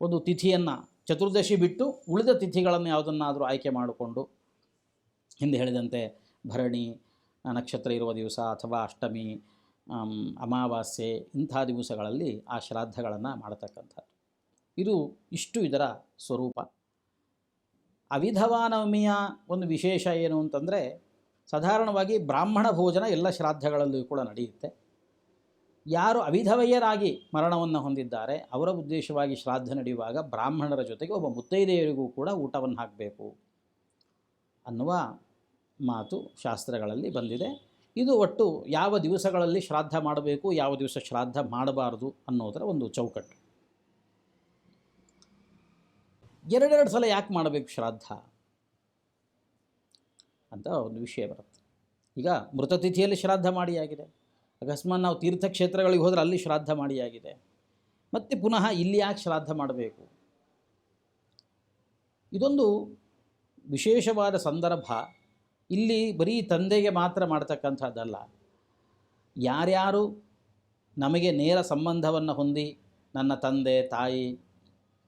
ಒಂದು ತಿಥಿಯನ್ನು ಚತುರ್ದಶಿ ಬಿಟ್ಟು ಉಳಿದ ತಿಥಿಗಳನ್ನು ಯಾವುದನ್ನಾದರೂ ಆಯ್ಕೆ ಮಾಡಿಕೊಂಡು ಹಿಂದೆ ಹೇಳಿದಂತೆ ಭರಣಿ ನಕ್ಷತ್ರ ಇರುವ ದಿವಸ ಅಥವಾ ಅಷ್ಟಮಿ ಅಮಾವಾಸ್ಯೆ ಇಂಥ ದಿವಸಗಳಲ್ಲಿ ಆ ಶ್ರಾದ್ದಗಳನ್ನು ಮಾಡತಕ್ಕಂಥದ್ದು. ಇದು ಇಷ್ಟು ಇದರ ಸ್ವರೂಪ. ಅವಿಧವಾನವಮಿಯ ಒಂದು ವಿಶೇಷ ಏನು ಅಂತಂದರೆ, ಸಾಧಾರಣವಾಗಿ ಬ್ರಾಹ್ಮಣ ಭೋಜನ ಎಲ್ಲ ಶ್ರಾದ್ದಗಳಲ್ಲೂ ಕೂಡ ನಡೆಯುತ್ತೆ. ಯಾರು ಅವಿಧವಯ್ಯರಾಗಿ ಮರಣವನ್ನು ಹೊಂದಿದ್ದಾರೆ, ಅವರ ಉದ್ದೇಶವಾಗಿ ಶ್ರಾದ್ದ ನಡೆಯುವಾಗ ಬ್ರಾಹ್ಮಣರ ಜೊತೆಗೆ ಒಬ್ಬ ಮುತ್ತೈದೆಯರಿಗೂ ಕೂಡ ಊಟವನ್ನು ಹಾಕಬೇಕು ಅನ್ನುವ ಮಾತು ಶಾಸ್ತ್ರಗಳಲ್ಲಿ ಬಂದಿದೆ. ಇದು ಒಟ್ಟು ಯಾವ ದಿವಸಗಳಲ್ಲಿ ಶ್ರಾದ್ದ ಮಾಡಬೇಕು, ಯಾವ ದಿವಸ ಶ್ರಾದ್ದ ಮಾಡಬಾರದು ಅನ್ನೋದರ ಒಂದು ಚೌಕಟ್ಟು. ಎರಡೆರಡು ಸಲ ಯಾಕೆ ಮಾಡಬೇಕು ಶ್ರಾದ್ದ? ಅಂತ ಒಂದು ವಿಷಯ ಬರುತ್ತೆ. ಈಗ ಮೃತತಿಥಿಯಲ್ಲಿ ಶ್ರಾದ್ದ ಮಾಡಿ ಆಗಿದೆ ಅಕಸ್ಮಾತ್ ನಾವು ತೀರ್ಥಕ್ಷೇತ್ರಗಳಿಗೆ ಹೋದರೆ ಅಲ್ಲಿ ಶ್ರಾದ್ದ ಮಾಡಿ ಆಗಿದೆ ಮತ್ತು ಪುನಃ ಇಲ್ಲಿ ಯಾಕೆ ಶ್ರಾದ್ದ ಮಾಡಬೇಕು? ಇದೊಂದು ವಿಶೇಷವಾದ ಸಂದರ್ಭ. ಇಲ್ಲಿ ಬರೀ ತಂದೆಗೆ ಮಾತ್ರ ಮಾಡ್ತಕ್ಕಂಥದ್ದಲ್ಲ. ಯಾರ್ಯಾರು ನಮಗೆ ನೇರ ಸಂಬಂಧವನ್ನು ಹೊಂದಿ, ನನ್ನ ತಂದೆ, ತಾಯಿ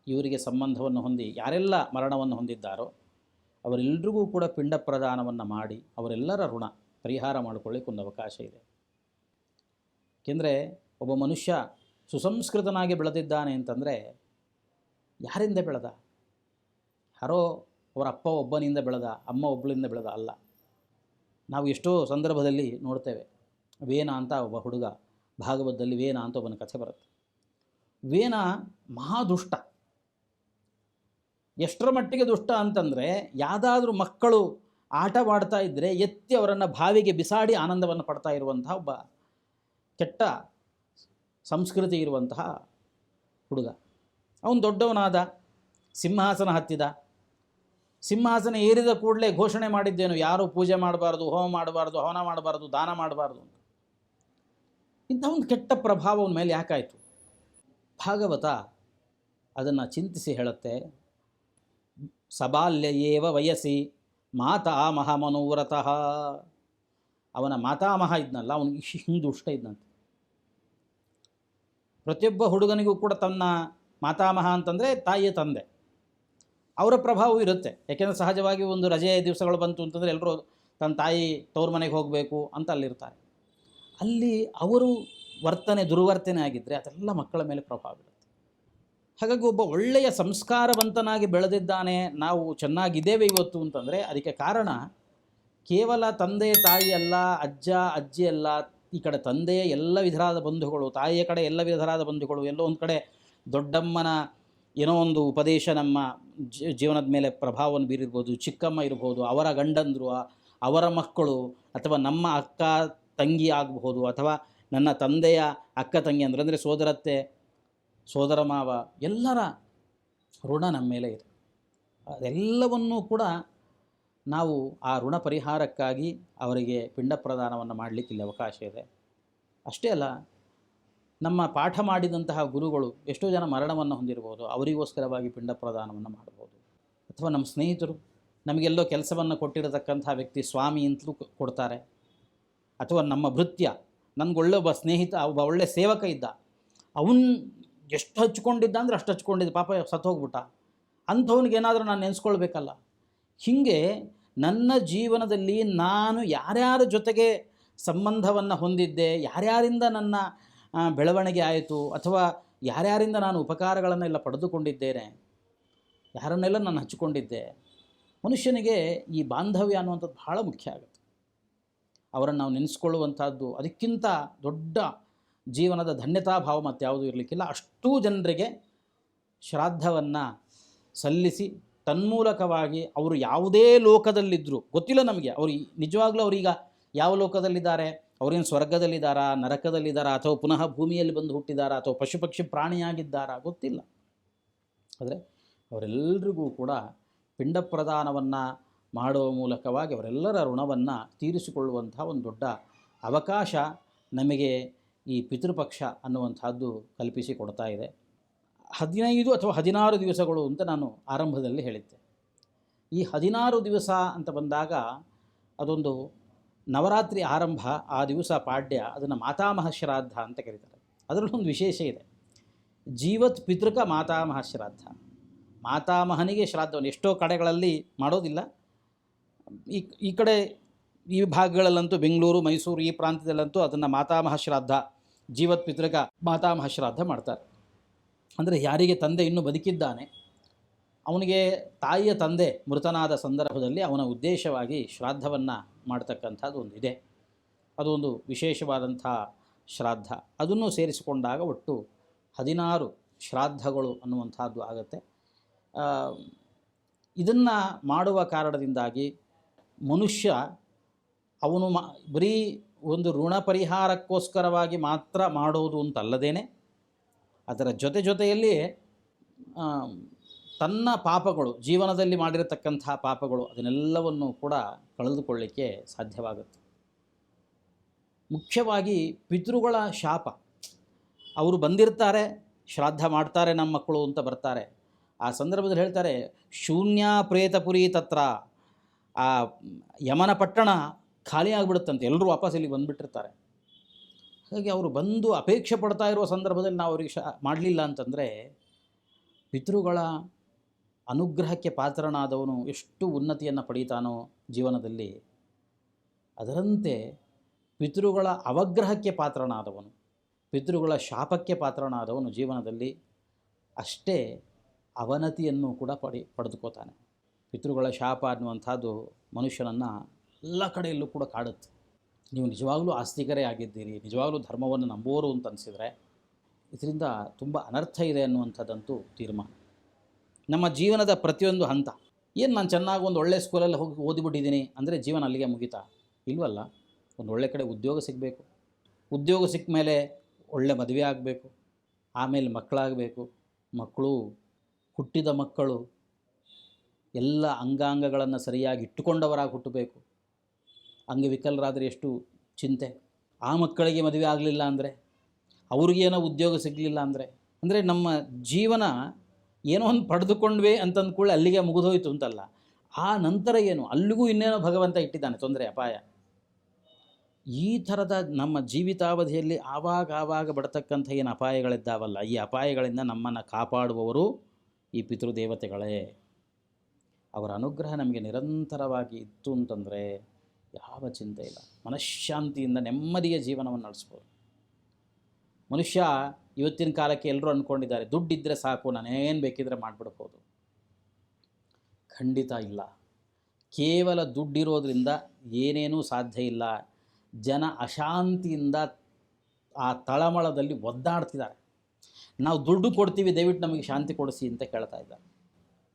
ಇವರಿಗೆ ಸಂಬಂಧವನ್ನು ಹೊಂದಿ ಯಾರೆಲ್ಲ ಮರಣವನ್ನು ಹೊಂದಿದ್ದಾರೋ ಅವರೆಲ್ಲರಿಗೂ ಕೂಡ ಪಿಂಡ ಪ್ರದಾನವನ್ನು ಮಾಡಿ ಅವರೆಲ್ಲರ ಋಣ ಪರಿಹಾರ ಮಾಡಿಕೊಳ್ಳಿಕ್ಕೆ ಒಂದು ಅವಕಾಶ ಇದೆ. ಏಕೆಂದರೆ ಒಬ್ಬ ಮನುಷ್ಯ ಸುಸಂಸ್ಕೃತನಾಗಿ ಬೆಳೆದಿದ್ದಾನೆ ಅಂತಂದರೆ ಯಾರಿಂದ ಬೆಳೆದ? ಯಾರೋ ಅವರ ಅಪ್ಪ ಒಬ್ಬನಿಂದ ಬೆಳೆದ, ಅಮ್ಮ ಒಬ್ಬಳಿಂದ ಬೆಳೆದ ಅಲ್ಲ. ನಾವು ಎಷ್ಟೋ ಸಂದರ್ಭದಲ್ಲಿ ನೋಡ್ತೇವೆ, ವೇನ ಅಂತ ಒಬ್ಬ ಹುಡುಗ, ಭಾಗವತದಲ್ಲಿ ವೇನ ಅಂತ ಒಬ್ಬನ ಕಥೆ ಬರುತ್ತೆ. ವೇನ ಮಹಾದುಷ್ಟ. ಎಷ್ಟರ ಮಟ್ಟಿಗೆ ದುಷ್ಟ ಅಂತಂದರೆ ಯಾವುದಾದ್ರೂ ಮಕ್ಕಳು ಆಟವಾಡ್ತಾ ಇದ್ದರೆ ಎತ್ತಿ ಅವರನ್ನು ಬಾವಿಗೆ ಬಿಸಾಡಿ ಆನಂದವನ್ನು ಪಡ್ತಾ ಇರುವಂತಹ ಒಬ್ಬ ಕೆಟ್ಟ ಸಂಸ್ಕೃತಿ ಇರುವಂತಹ ಹುಡುಗ. ಅವನು ದೊಡ್ಡವನಾದ, ಸಿಂಹಾಸನ ಹತ್ತಿದ. ಸಿಂಹಾಸನ ಏರಿದ ಕೂಡಲೇ ಘೋಷಣೆ ಮಾಡಿದ್ದೇನು, ಯಾರು ಪೂಜೆ ಮಾಡಬಾರ್ದು, ಹೋಮ ಮಾಡಬಾರ್ದು, ಹವನ ಮಾಡಬಾರ್ದು, ದಾನ ಮಾಡಬಾರ್ದು ಅಂತ. ಇಂಥ ಒಂದು ಕೆಟ್ಟ ಪ್ರಭಾವ ಅವನ ಮೇಲೆ ಯಾಕಾಯಿತು? ಭಾಗವತ ಅದನ್ನು ಚಿಂತಿಸಿ ಹೇಳುತ್ತೆ. ಸಬಾಲ್ಯಯೇವ ವಯಸ್ಸಿ ಮಾತಾಮಹ ಮನೋವ್ರತಃ ಅವನ ಮಾತಾಮಹ ಇದ್ನಲ್ಲ, ಅವನು ಹಿಂಗೆ ದುಷ್ಟ ಇದ್ನಂತೆ. ಪ್ರತಿಯೊಬ್ಬ ಹುಡುಗನಿಗೂ ಕೂಡ ತನ್ನ ಮಾತಾಮಹ ಅಂತಂದರೆ ತಾಯಿಯ ತಂದೆ. ಅವರ ಪ್ರಭಾವ ಇರುತ್ತೆ. ಯಾಕೆಂದರೆ ಸಹಜವಾಗಿ ಒಂದು ರಜೆಯ ದಿವಸಗಳು ಬಂತು ಅಂತಂದರೆ ಎಲ್ಲರೂ ತನ್ನ ತಾಯಿ ತವ್ರ ಮನೆಗೆ ಹೋಗಬೇಕು ಅಂತ ಅಲ್ಲಿರ್ತಾರೆ. ಅಲ್ಲಿ ಅವರು ವರ್ತನೆ, ದುರ್ವರ್ತನೆ ಆಗಿದ್ದರೆ ಅದೆಲ್ಲ ಮಕ್ಕಳ ಮೇಲೆ ಪ್ರಭಾವ ಬೀರುತ್ತೆ ಹಾಗಾಗಿ ಒಬ್ಬ ಒಳ್ಳೆಯ ಸಂಸ್ಕಾರವಂತನಾಗಿ ಬೆಳೆದಿದ್ದಾನೆ, ನಾವು ಚೆನ್ನಾಗಿದ್ದೇವೆ ಇವತ್ತು ಅಂತಂದರೆ ಅದಕ್ಕೆ ಕಾರಣ ಕೇವಲ ತಂದೆ ತಾಯಿ ಅಲ್ಲ, ಅಜ್ಜ, ಅಜ್ಜಿ ಅಲ್ಲ, ಈ ಕಡೆ ತಂದೆಯ ಎಲ್ಲ ವಿಧರಾದ ಬಂಧುಗಳು, ತಾಯಿಯ ಕಡೆ ಎಲ್ಲ ವಿಧರಾದ ಬಂಧುಗಳು, ಎಲ್ಲೋ ಒಂದು ಕಡೆ ದೊಡ್ಡಮ್ಮನ ಏನೋ ಒಂದು ಉಪದೇಶ ನಮ್ಮ ಜೀವನದ ಮೇಲೆ ಪ್ರಭಾವವನ್ನು ಬೀರಿರ್ಬೋದು, ಚಿಕ್ಕಮ್ಮ ಇರ್ಬೋದು, ಅವರ ಗಂಡಂದರು, ಅವರ ಮಕ್ಕಳು, ಅಥವಾ ನಮ್ಮ ಅಕ್ಕ ತಂಗಿ ಆಗಬಹುದು, ಅಥವಾ ನನ್ನ ತಂದೆಯ ಅಕ್ಕ ತಂಗಿ ಅಂದರೆ ಅಂದರೆ ಸೋದರತ್ತೆ ಸೋದರ ಮಾವ ಎಲ್ಲರ ಋಣ ನಮ್ಮ ಮೇಲೆ ಇದೆ. ಅದೆಲ್ಲವನ್ನೂ ಕೂಡ ನಾವು ಆ ಋಣ ಪರಿಹಾರಕ್ಕಾಗಿ ಅವರಿಗೆ ಪಿಂಡ ಪ್ರದಾನವನ್ನು ಮಾಡಲಿಕ್ಕೆ ಇಲ್ಲಿ ಅವಕಾಶ ಇದೆ. ಅಷ್ಟೇ ಅಲ್ಲ, ನಮ್ಮ ಪಾಠ ಮಾಡಿದಂತಹ ಗುರುಗಳು ಎಷ್ಟೋ ಜನ ಮರಣವನ್ನು ಹೊಂದಿರಬಹುದು, ಅವರಿಗೋಸ್ಕರವಾಗಿ ಪಿಂಡ ಪ್ರದಾನವನ್ನು ಮಾಡ್ಬೋದು ಅಥವಾ ನಮ್ಮ ಸ್ನೇಹಿತರು ನಮಗೆಲ್ಲೋ ಕೆಲಸವನ್ನು ಕೊಟ್ಟಿರತಕ್ಕಂಥ ವ್ಯಕ್ತಿ ಸ್ವಾಮಿ ಅಂತಲೂ ಕೊಡ್ತಾರೆ. ಅಥವಾ ನಮ್ಮ ಭೃತ್ಯ, ನನಗೊಳ್ಳೆ ಒಬ್ಬ ಸ್ನೇಹಿತ, ಒಬ್ಬ ಒಳ್ಳೆ ಸೇವಕ ಇದ್ದ, ಅವನು ಎಷ್ಟು ಹಚ್ಕೊಂಡಿದ್ದ ಅಂದರೆ ಅಷ್ಟು ಹಚ್ಕೊಂಡಿದ್ದ, ಪಾಪ ಸತ್ತೋಗ್ಬಿಟ್ಟ ಅಂಥವ್ನಿಗೆ ಏನಾದರೂ ನಾನು ನೆನೆಸ್ಕೊಳ್ಬೇಕಲ್ಲ. ಹೀಗೆ ನನ್ನ ಜೀವನದಲ್ಲಿ ನಾನು ಯಾರ್ಯಾರ ಜೊತೆಗೆ ಸಂಬಂಧವನ್ನು ಹೊಂದಿದ್ದೆ, ಯಾರ್ಯಾರಿಂದ ನನ್ನ ಬೆಳವಣಿಗೆ ಆಯಿತು, ಅಥವಾ ಯಾರ್ಯಾರಿಂದ ನಾನು ಉಪಕಾರಗಳನ್ನೆಲ್ಲ ಪಡೆದುಕೊಂಡಿದ್ದೇನೆ, ಯಾರನ್ನೆಲ್ಲ ನಾನು ಹಚ್ಚಿಕೊಂಡಿದ್ದೆ ಮನುಷ್ಯನಿಗೆ ಈ ಬಾಂಧವ್ಯ ಅನ್ನುವಂಥದ್ದು ಬಹಳ ಮುಖ್ಯ ಆಗುತ್ತೆ. ಅವರನ್ನು ನಾವು ನೆನೆಸ್ಕೊಳ್ಳುವಂಥದ್ದು ಅದಕ್ಕಿಂತ ದೊಡ್ಡ ಜೀವನದ ಧನ್ಯತಾ ಭಾವ ಮತ್ತು ಯಾವುದೂ ಇರಲಿಕ್ಕಿಲ್ಲ. ಅಷ್ಟೂ ಜನರಿಗೆ ಶ್ರಾದ್ದವನ್ನು ಸಲ್ಲಿಸಿ ತನ್ಮೂಲಕವಾಗಿ ಅವರು ಯಾವುದೇ ಲೋಕದಲ್ಲಿದ್ದರೂ ಗೊತ್ತಿಲ್ಲ ನಮಗೆ, ಅವರು ನಿಜವಾಗ್ಲೂ ಅವರೀಗ ಯಾವ ಲೋಕದಲ್ಲಿದ್ದಾರೆ, ಅವರೇನು ಸ್ವರ್ಗದಲ್ಲಿದ್ದಾರಾ, ನರಕದಲ್ಲಿದ್ದಾರಾ, ಅಥವಾ ಪುನಃ ಭೂಮಿಯಲ್ಲಿ ಬಂದು ಹುಟ್ಟಿದಾರಾ, ಅಥವಾ ಪಶು ಪಕ್ಷಿ ಪ್ರಾಣಿಯಾಗಿದ್ದಾರಾ, ಗೊತ್ತಿಲ್ಲ. ಆದರೆ ಅವರೆಲ್ಲರಿಗೂ ಕೂಡ ಪಿಂಡ ಪ್ರದಾನವನ್ನು ಮಾಡುವ ಮೂಲಕವಾಗಿ ಅವರೆಲ್ಲರ ಋಣವನ್ನು ತೀರಿಸಿಕೊಳ್ಳುವಂಥ ಒಂದು ದೊಡ್ಡ ಅವಕಾಶ ನಮಗೆ ಈ ಪಿತೃಪಕ್ಷ ಅನ್ನುವಂಥದ್ದು ಕಲ್ಪಿಸಿ ಕೊಡ್ತಾ ಇದೆ. ಹದಿನೈದು ಅಥವಾ ಹದಿನಾರು ದಿವಸಗಳು ಅಂತ ನಾನು ಆರಂಭದಲ್ಲಿ ಹೇಳಿದ್ದೆ. ಈ ಹದಿನಾರು ದಿವಸ ಅಂತ ಬಂದಾಗ ಅದೊಂದು ನವರಾತ್ರಿ ಆರಂಭ, ಆ ದಿವಸ ಪಾಡ್ಯ, ಅದನ್ನು ಮಾತಾಮಹ ಶ್ರಾದ್ದ ಅಂತ ಕರೀತಾರೆ. ಅದರಲ್ಲೊಂದು ವಿಶೇಷ ಇದೆ. ಜೀವತ್ ಪಿತೃಕ ಮಾತಾಮಹ ಶ್ರಾದ್ದ ಮಾತಾಮಹನಿಗೆ ಶ್ರಾದ್ದವನ್ನು ಎಷ್ಟೋ ಕಡೆಗಳಲ್ಲಿ ಮಾಡೋದಿಲ್ಲ. ಈ ಈ ಕಡೆ ಈ ಭಾಗಗಳಲ್ಲಂತೂ ಬೆಂಗಳೂರು, ಮೈಸೂರು ಈ ಪ್ರಾಂತ್ಯದಲ್ಲಂತೂ ಅದನ್ನು ಮಾತಾಮಹ ಶ್ರಾದ್ದ ಜೀವತ್ ಪಿತೃಕ ಮಾತಾಮಹ ಶ್ರಾದ್ದ ಮಾಡ್ತಾರೆ. ಅಂದರೆ ಯಾರಿಗೆ ತಂದೆ ಇನ್ನೂ ಬದುಕಿದ್ದಾನೆ, ಅವನಿಗೆ ತಾಯಿಯ ತಂದೆ ಮೃತನಾದ ಸಂದರ್ಭದಲ್ಲಿ ಅವನ ಉದ್ದೇಶವಾಗಿ ಶ್ರಾದ್ದವನ್ನು ಮಾಡ್ತಕ್ಕಂಥದ್ದು ಒಂದು ಇದೆ. ಅದೊಂದು ವಿಶೇಷವಾದಂಥ ಶ್ರಾದ್ದ. ಅದನ್ನು ಸೇರಿಸಿಕೊಂಡಾಗ ಒಟ್ಟು ಹದಿನಾರು ಶ್ರಾದ್ದಗಳು ಅನ್ನುವಂಥದ್ದು ಆಗುತ್ತೆ. ಇದನ್ನು ಮಾಡುವ ಕಾರಣದಿಂದಾಗಿ ಮನುಷ್ಯ ಅವನು ಮಾ, ಬರೀ ಒಂದು ಋಣ ಪರಿಹಾರಕ್ಕೋಸ್ಕರವಾಗಿ ಮಾತ್ರ ಮಾಡೋದು ಅಂತಲ್ಲದೇನೆ, ಅದರ ಜೊತೆ ಜೊತೆಯಲ್ಲಿ ತನ್ನ ಪಾಪಗಳು, ಜೀವನದಲ್ಲಿ ಮಾಡಿರತಕ್ಕಂಥ ಪಾಪಗಳು, ಅದನ್ನೆಲ್ಲವನ್ನು ಕೂಡ ಕಳೆದುಕೊಳ್ಳಿಕ್ಕೆ ಸಾಧ್ಯವಾಗುತ್ತೆ. ಮುಖ್ಯವಾಗಿ ಪಿತೃಗಳ ಶಾಪ. ಅವರು ಬಂದಿರ್ತಾರೆ, ಶ್ರಾದ್ದ ಮಾಡ್ತಾರೆ ನಮ್ಮ ಮಕ್ಕಳು ಅಂತ ಬರ್ತಾರೆ. ಆ ಸಂದರ್ಭದಲ್ಲಿ ಹೇಳ್ತಾರೆ, ಶೂನ್ಯ ಪ್ರೇತಪುರಿ ತತ್ರ, ಆ ಯಮನ ಪಟ್ಟಣ ಖಾಲಿ ಆಗಿಬಿಡುತ್ತಂತೆ. ಎಲ್ಲರೂ ವಾಪಸ್ ಇಲ್ಲಿಗೆ ಬಂದುಬಿಟ್ಟಿರ್ತಾರೆ. ಹಾಗಾಗಿ ಅವರು ಬಂದು ಅಪೇಕ್ಷೆ ಪಡ್ತಾ ಇರುವ ಸಂದರ್ಭದಲ್ಲಿ ನಾವು ಅವರಿಗೆ ಶಾ ಮಾಡಲಿಲ್ಲ ಅಂತಂದರೆ ಪಿತೃಗಳ ಅನುಗ್ರಹಕ್ಕೆ ಪಾತ್ರನಾದವನು ಎಷ್ಟು ಉನ್ನತಿಯನ್ನು ಪಡೀತಾನೋ ಜೀವನದಲ್ಲಿ ಅದರಂತೆ ಪಿತೃಗಳ ಅವಗ್ರಹಕ್ಕೆ ಪಾತ್ರನಾದವನು, ಪಿತೃಗಳ ಶಾಪಕ್ಕೆ ಪಾತ್ರನಾದವನು ಜೀವನದಲ್ಲಿ ಅಷ್ಟೇ ಅವನತಿಯನ್ನು ಕೂಡ ಪಡಿ ಪಡೆದುಕೋತಾನೆ. ಪಿತೃಗಳ ಶಾಪ ಅನ್ನುವಂಥದ್ದು ಮನುಷ್ಯನನ್ನು ಎಲ್ಲ ಕಡೆಯಲ್ಲೂ ಕೂಡ ಕಾಡುತ್ತೆ. ನೀವು ನಿಜವಾಗಲೂ ಆಸ್ತಿಕರೇ ಆಗಿದ್ದೀರಿ, ನಿಜವಾಗಲೂ ಧರ್ಮವನ್ನು ನಂಬುವರು ಅಂತ ಅನಿಸಿದರೆ ಇದರಿಂದ ತುಂಬ ಅನರ್ಥ ಇದೆ ಅನ್ನುವಂಥದ್ದಂತೂ ತೀರ್ಮಾನ. ನಮ್ಮ ಜೀವನದ ಪ್ರತಿಯೊಂದು ಹಂತ, ಏನು ನಾನು ಚೆನ್ನಾಗಿ ಒಂದು ಒಳ್ಳೆ ಸ್ಕೂಲಲ್ಲಿ ಹೋಗಿ ಓದಿಬಿಟ್ಟಿದ್ದೀನಿ ಅಂದರೆ ಜೀವನ ಅಲ್ಲಿಗೆ ಮುಗಿತಾ? ಇಲ್ವಲ್ಲ, ಒಂದು ಒಳ್ಳೆ ಕಡೆ ಉದ್ಯೋಗ ಸಿಗಬೇಕು. ಉದ್ಯೋಗ ಸಿಕ್ಕ ಮೇಲೆ ಒಳ್ಳೆ ಮದುವೆ ಆಗಬೇಕು, ಆಮೇಲೆ ಮಕ್ಕಳಾಗಬೇಕು ಮಕ್ಕಳು ಹುಟ್ಟಿದ ಮಕ್ಕಳು, ಎಲ್ಲ ಅಂಗಾಂಗಗಳನ್ನು ಸರಿಯಾಗಿ ಇಟ್ಟುಕೊಂಡವರಾಗಿ ಹುಟ್ಟಬೇಕು. ಅಂಗವಿಕಲರಾದರೆ ಎಷ್ಟು ಚಿಂತೆ. ಆ ಮಕ್ಕಳಿಗೆ ಮದುವೆ ಆಗಲಿಲ್ಲ ಅಂದರೆ ಅವ್ರಿಗೇನೋ ಉದ್ಯೋಗ ಸಿಗಲಿಲ್ಲ ಅಂದರೆ ಅಂದರೆ ನಮ್ಮ ಜೀವನ ಏನೋ ಒಂದು ಪಡೆದುಕೊಂಡ್ವಿ ಅಂತಂದ್ಕೊಳ್ಳಿ ಅಲ್ಲಿಗೆ ಮುಗಿದೋಯ್ತು ಅಂತಲ್ಲ. ಆ ನಂತರ ಏನು? ಅಲ್ಲಿಗೂ ಇನ್ನೇನೋ ಭಗವಂತ ಇಟ್ಟಿದ್ದಾನೆ, ತೊಂದರೆ, ಅಪಾಯ. ಈ ಥರದ ನಮ್ಮ ಜೀವಿತಾವಧಿಯಲ್ಲಿ ಆವಾಗ ಆವಾಗ ಬಡತಕ್ಕಂಥ ಏನು ಅಪಾಯಗಳಿದ್ದಾವಲ್ಲ, ಈ ಅಪಾಯಗಳಿಂದ ನಮ್ಮನ್ನು ಕಾಪಾಡುವವರು ಈ ಪಿತೃದೇವತೆಗಳೇ. ಅವರ ಅನುಗ್ರಹ ನಮಗೆ ನಿರಂತರವಾಗಿ ಇತ್ತು ಅಂತಂದರೆ ಯಾವ ಚಿಂತೆ ಇಲ್ಲ ಮನಃಶಾಂತಿಯಿಂದ ನೆಮ್ಮದಿಯ ಜೀವನವನ್ನು ನಡೆಸ್ಬೋದು. ಮನುಷ್ಯ ಇವತ್ತಿನ ಕಾಲಕ್ಕೆ ಎಲ್ಲರೂ ಅಂದ್ಕೊಂಡಿದ್ದಾರೆ ದುಡ್ಡಿದ್ದರೆ ಸಾಕು, ನಾನೇನು ಬೇಕಿದ್ರೆ ಮಾಡಿಬಿಡ್ಬೋದು. ಖಂಡಿತ ಇಲ್ಲ. ಕೇವಲ ದುಡ್ಡಿರೋದ್ರಿಂದ ಏನೇನೂ ಸಾಧ್ಯ ಇಲ್ಲ. ಜನ ಅಶಾಂತಿಯಿಂದ ಆ ತಳಮಳದಲ್ಲಿ ಒದ್ದಾಡ್ತಿದ್ದಾರೆ. ನಾವು ದುಡ್ಡು ಕೊಡ್ತೀವಿ, ದಯವಿಟ್ಟು ನಮಗೆ ಶಾಂತಿ ಕೊಡಿಸಿ ಅಂತ ಕೇಳ್ತಾ ಇದ್ದಾರೆ.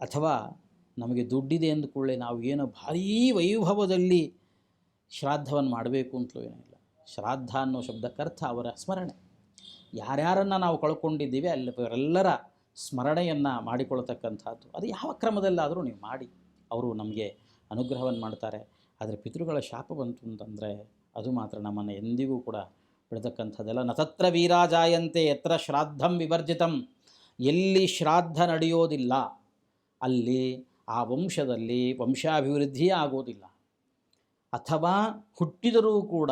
ಅಥವಾ ನಮಗೆ ದುಡ್ಡಿದೆ ಅಂದ ಕೂಡಲೇ ನಾವು ಏನೋ ಭಾರೀ ವೈಭವದಲ್ಲಿ ಶ್ರಾದ್ದವನ್ನು ಮಾಡಬೇಕು ಅಂತಲೂ ಏನಿಲ್ಲ ಶ್ರಾದ್ದ ಅನ್ನೋ ಶಬ್ದಕ್ಕರ್ಥ ಅವರ ಸ್ಮರಣೆ. ಯಾರ್ಯಾರನ್ನು ನಾವು ಕಳ್ಕೊಂಡಿದ್ದೀವಿ ಅಲ್ಲಿ ಅವರೆಲ್ಲರ ಸ್ಮರಣೆಯನ್ನು ಮಾಡಿಕೊಳ್ತಕ್ಕಂಥದ್ದು ಅದು ಯಾವ ಕ್ರಮದಲ್ಲಾದರೂ ನೀವು ಮಾಡಿ. ಅವರು ನಮಗೆ ಅನುಗ್ರಹವನ್ನು ಮಾಡ್ತಾರೆ. ಆದರೆ ಪಿತೃಗಳ ಶಾಪ ಬಂತು ಅಂತಂದರೆ ಅದು ಮಾತ್ರ ನಮ್ಮನ್ನು ಎಂದಿಗೂ ಕೂಡ ಬಿಡತಕ್ಕಂಥದ್ದೆಲ್ಲ. ನತತ್ರ ವೀರಾಜಾಯಂತೆ ಎತ್ರ ಶ್ರಾದ್ದಂ ವಿವರ್ಜಿತಂ. ಎಲ್ಲಿ ಶ್ರಾದ್ದ ನಡೆಯೋದಿಲ್ಲ, ಅಲ್ಲಿ ಆ ವಂಶದಲ್ಲಿ ವಂಶಾಭಿವೃದ್ಧಿಯೇ ಆಗೋದಿಲ್ಲ. ಅಥವಾ ಹುಟ್ಟಿದರೂ ಕೂಡ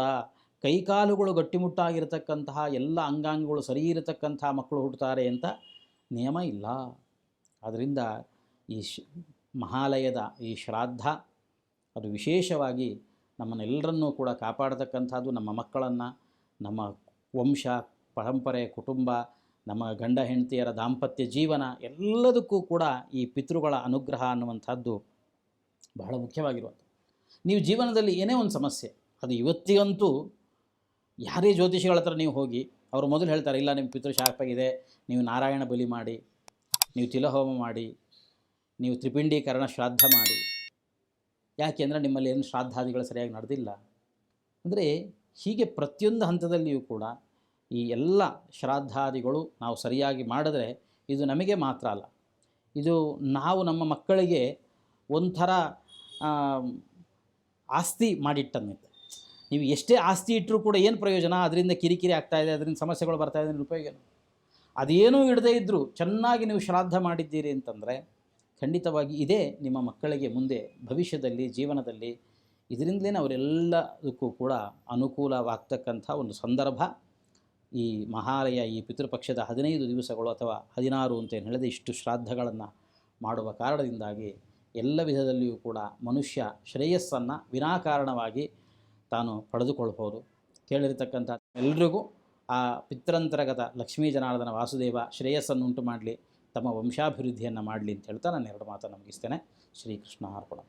ಕೈಕಾಲುಗಳು ಗಟ್ಟಿಮುಟ್ಟಾಗಿರತಕ್ಕಂತಹ ಎಲ್ಲ ಅಂಗಾಂಗಗಳು ಸರಿ ಇರತಕ್ಕಂತಹ ಮಕ್ಕಳು ಹುಟ್ಟುತ್ತಾರೆ ಅಂತ ನಿಯಮ ಇಲ್ಲ. ಆದ್ದರಿಂದ ಈ ಶ್ ಮಹಾಲಯದ ಈ ಶ್ರಾದ್ದ ಅದು ವಿಶೇಷವಾಗಿ ನಮ್ಮನ್ನೆಲ್ಲರನ್ನೂ ಕೂಡ ಕಾಪಾಡತಕ್ಕಂಥದ್ದು ನಮ್ಮ ಮಕ್ಕಳನ್ನು, ನಮ್ಮ ವಂಶ, ಪರಂಪರೆ, ಕುಟುಂಬ, ನಮ್ಮ ಗಂಡ ಹೆಂಡತಿಯರ ದಾಂಪತ್ಯ ಜೀವನ ಎಲ್ಲದಕ್ಕೂ ಕೂಡ ಈ ಪಿತೃಗಳ ಅನುಗ್ರಹ ಅನ್ನುವಂಥದ್ದು ಬಹಳ ಮುಖ್ಯವಾಗಿರುವಂಥದ್ದು. ನೀವು ಜೀವನದಲ್ಲಿ ಏನೇ ಒಂದು ಸಮಸ್ಯೆ, ಅದು ಇವತ್ತಿಗಂತೂ ಯಾರೇ ಜ್ಯೋತಿಷಿಗಳ ಹತ್ರ ನೀವು ಹೋಗಿ, ಅವರು ಮೊದಲು ಹೇಳ್ತಾರೆ, ಇಲ್ಲ ನಿಮ್ಮ ಪಿತೃ ಶಾರ್ಪಾಗಿದೆ ನೀವು ನಾರಾಯಣ ಬಲಿ ಮಾಡಿ, ನೀವು ತಿಲಹೋಮ ಮಾಡಿ, ನೀವು ತ್ರಿಪಿಂಡೀಕರಣ ಶ್ರಾದ್ದ ಮಾಡಿ. ಯಾಕೆಂದರೆ ನಿಮ್ಮಲ್ಲಿ ಏನು ಶ್ರಾದ್ದಾದಿಗಳು ಸರಿಯಾಗಿ ನಡೆದಿಲ್ಲ. ಅಂದರೆ ಹೀಗೆ ಪ್ರತಿಯೊಂದು ಹಂತದಲ್ಲಿಯೂ ಕೂಡ ಈ ಎಲ್ಲ ಶ್ರಾದ್ದಾದಿಗಳು ನಾವು ಸರಿಯಾಗಿ ಮಾಡಿದ್ರೆ ಇದು ನಮಗೆ ಮಾತ್ರ ಅಲ್ಲ. ಇದು ನಾವು ನಮ್ಮ ಮಕ್ಕಳಿಗೆ ಒಂಥರ ಆಸ್ತಿ ಮಾಡಿಟ್ಟಂತೆ. ನೀವು ಎಷ್ಟೇ ಆಸ್ತಿ ಇಟ್ಟರೂ ಕೂಡ ಏನು ಪ್ರಯೋಜನ? ಅದರಿಂದ ಕಿರಿಕಿರಿ ಆಗ್ತಾ ಇದೆ, ಅದರಿಂದ ಸಮಸ್ಯೆಗಳು ಬರ್ತಾ ಇದೆ ಉಪಯೋಗ ಅದೇನೂ ಇಡದೇ ಇದ್ದರೂ ಚೆನ್ನಾಗಿ ನೀವು ಶ್ರಾದ್ದ ಮಾಡಿದ್ದೀರಿ ಅಂತಂದರೆ ಖಂಡಿತವಾಗಿ ಇದೇ ನಿಮ್ಮ ಮಕ್ಕಳಿಗೆ ಮುಂದೆ ಭವಿಷ್ಯದಲ್ಲಿ, ಜೀವನದಲ್ಲಿ ಇದರಿಂದಲೇ ಅವರೆಲ್ಲದಕ್ಕೂ ಕೂಡ ಅನುಕೂಲವಾಗ್ತಕ್ಕಂಥ ಒಂದು ಸಂದರ್ಭ. ಈ ಮಹಾಲಯ, ಈ ಪಿತೃಪಕ್ಷದ ಹದಿನೈದು ದಿವಸಗಳು ಅಥವಾ ಹದಿನಾರು ಅಂತ ಏನು ಇಷ್ಟು ಶ್ರಾದ್ದಗಳನ್ನು ಮಾಡುವ ಕಾರಣದಿಂದಾಗಿ ಎಲ್ಲ ವಿಧದಲ್ಲಿಯೂ ಕೂಡ ಮನುಷ್ಯ ಶ್ರೇಯಸ್ಸನ್ನು ವಿನಾಕಾರಣವಾಗಿ ತಾನು ಪಡೆದುಕೊಳ್ಬೋದು. ಕೇಳಿರ್ತಕ್ಕಂಥ ಎಲ್ರಿಗೂ ಆ ಪಿತ್ರಂತರ್ಗತ ಲಕ್ಷ್ಮೀ ಜನಾರ್ದನ ವಾಸುದೇವ ಶ್ರೇಯಸ್ಸನ್ನು ಉಂಟು ಮಾಡಲಿ, ತಮ್ಮ ವಂಶಾಭಿವೃದ್ಧಿಯನ್ನು ಮಾಡಲಿ ಅಂತ ಹೇಳ್ತಾ ನಾನು ಎರಡು ಮಾತನ್ನು ಮುಗಿಸ್ತೇನೆ. ಶ್ರೀಕೃಷ್ಣ ಅರ್ಪಣ.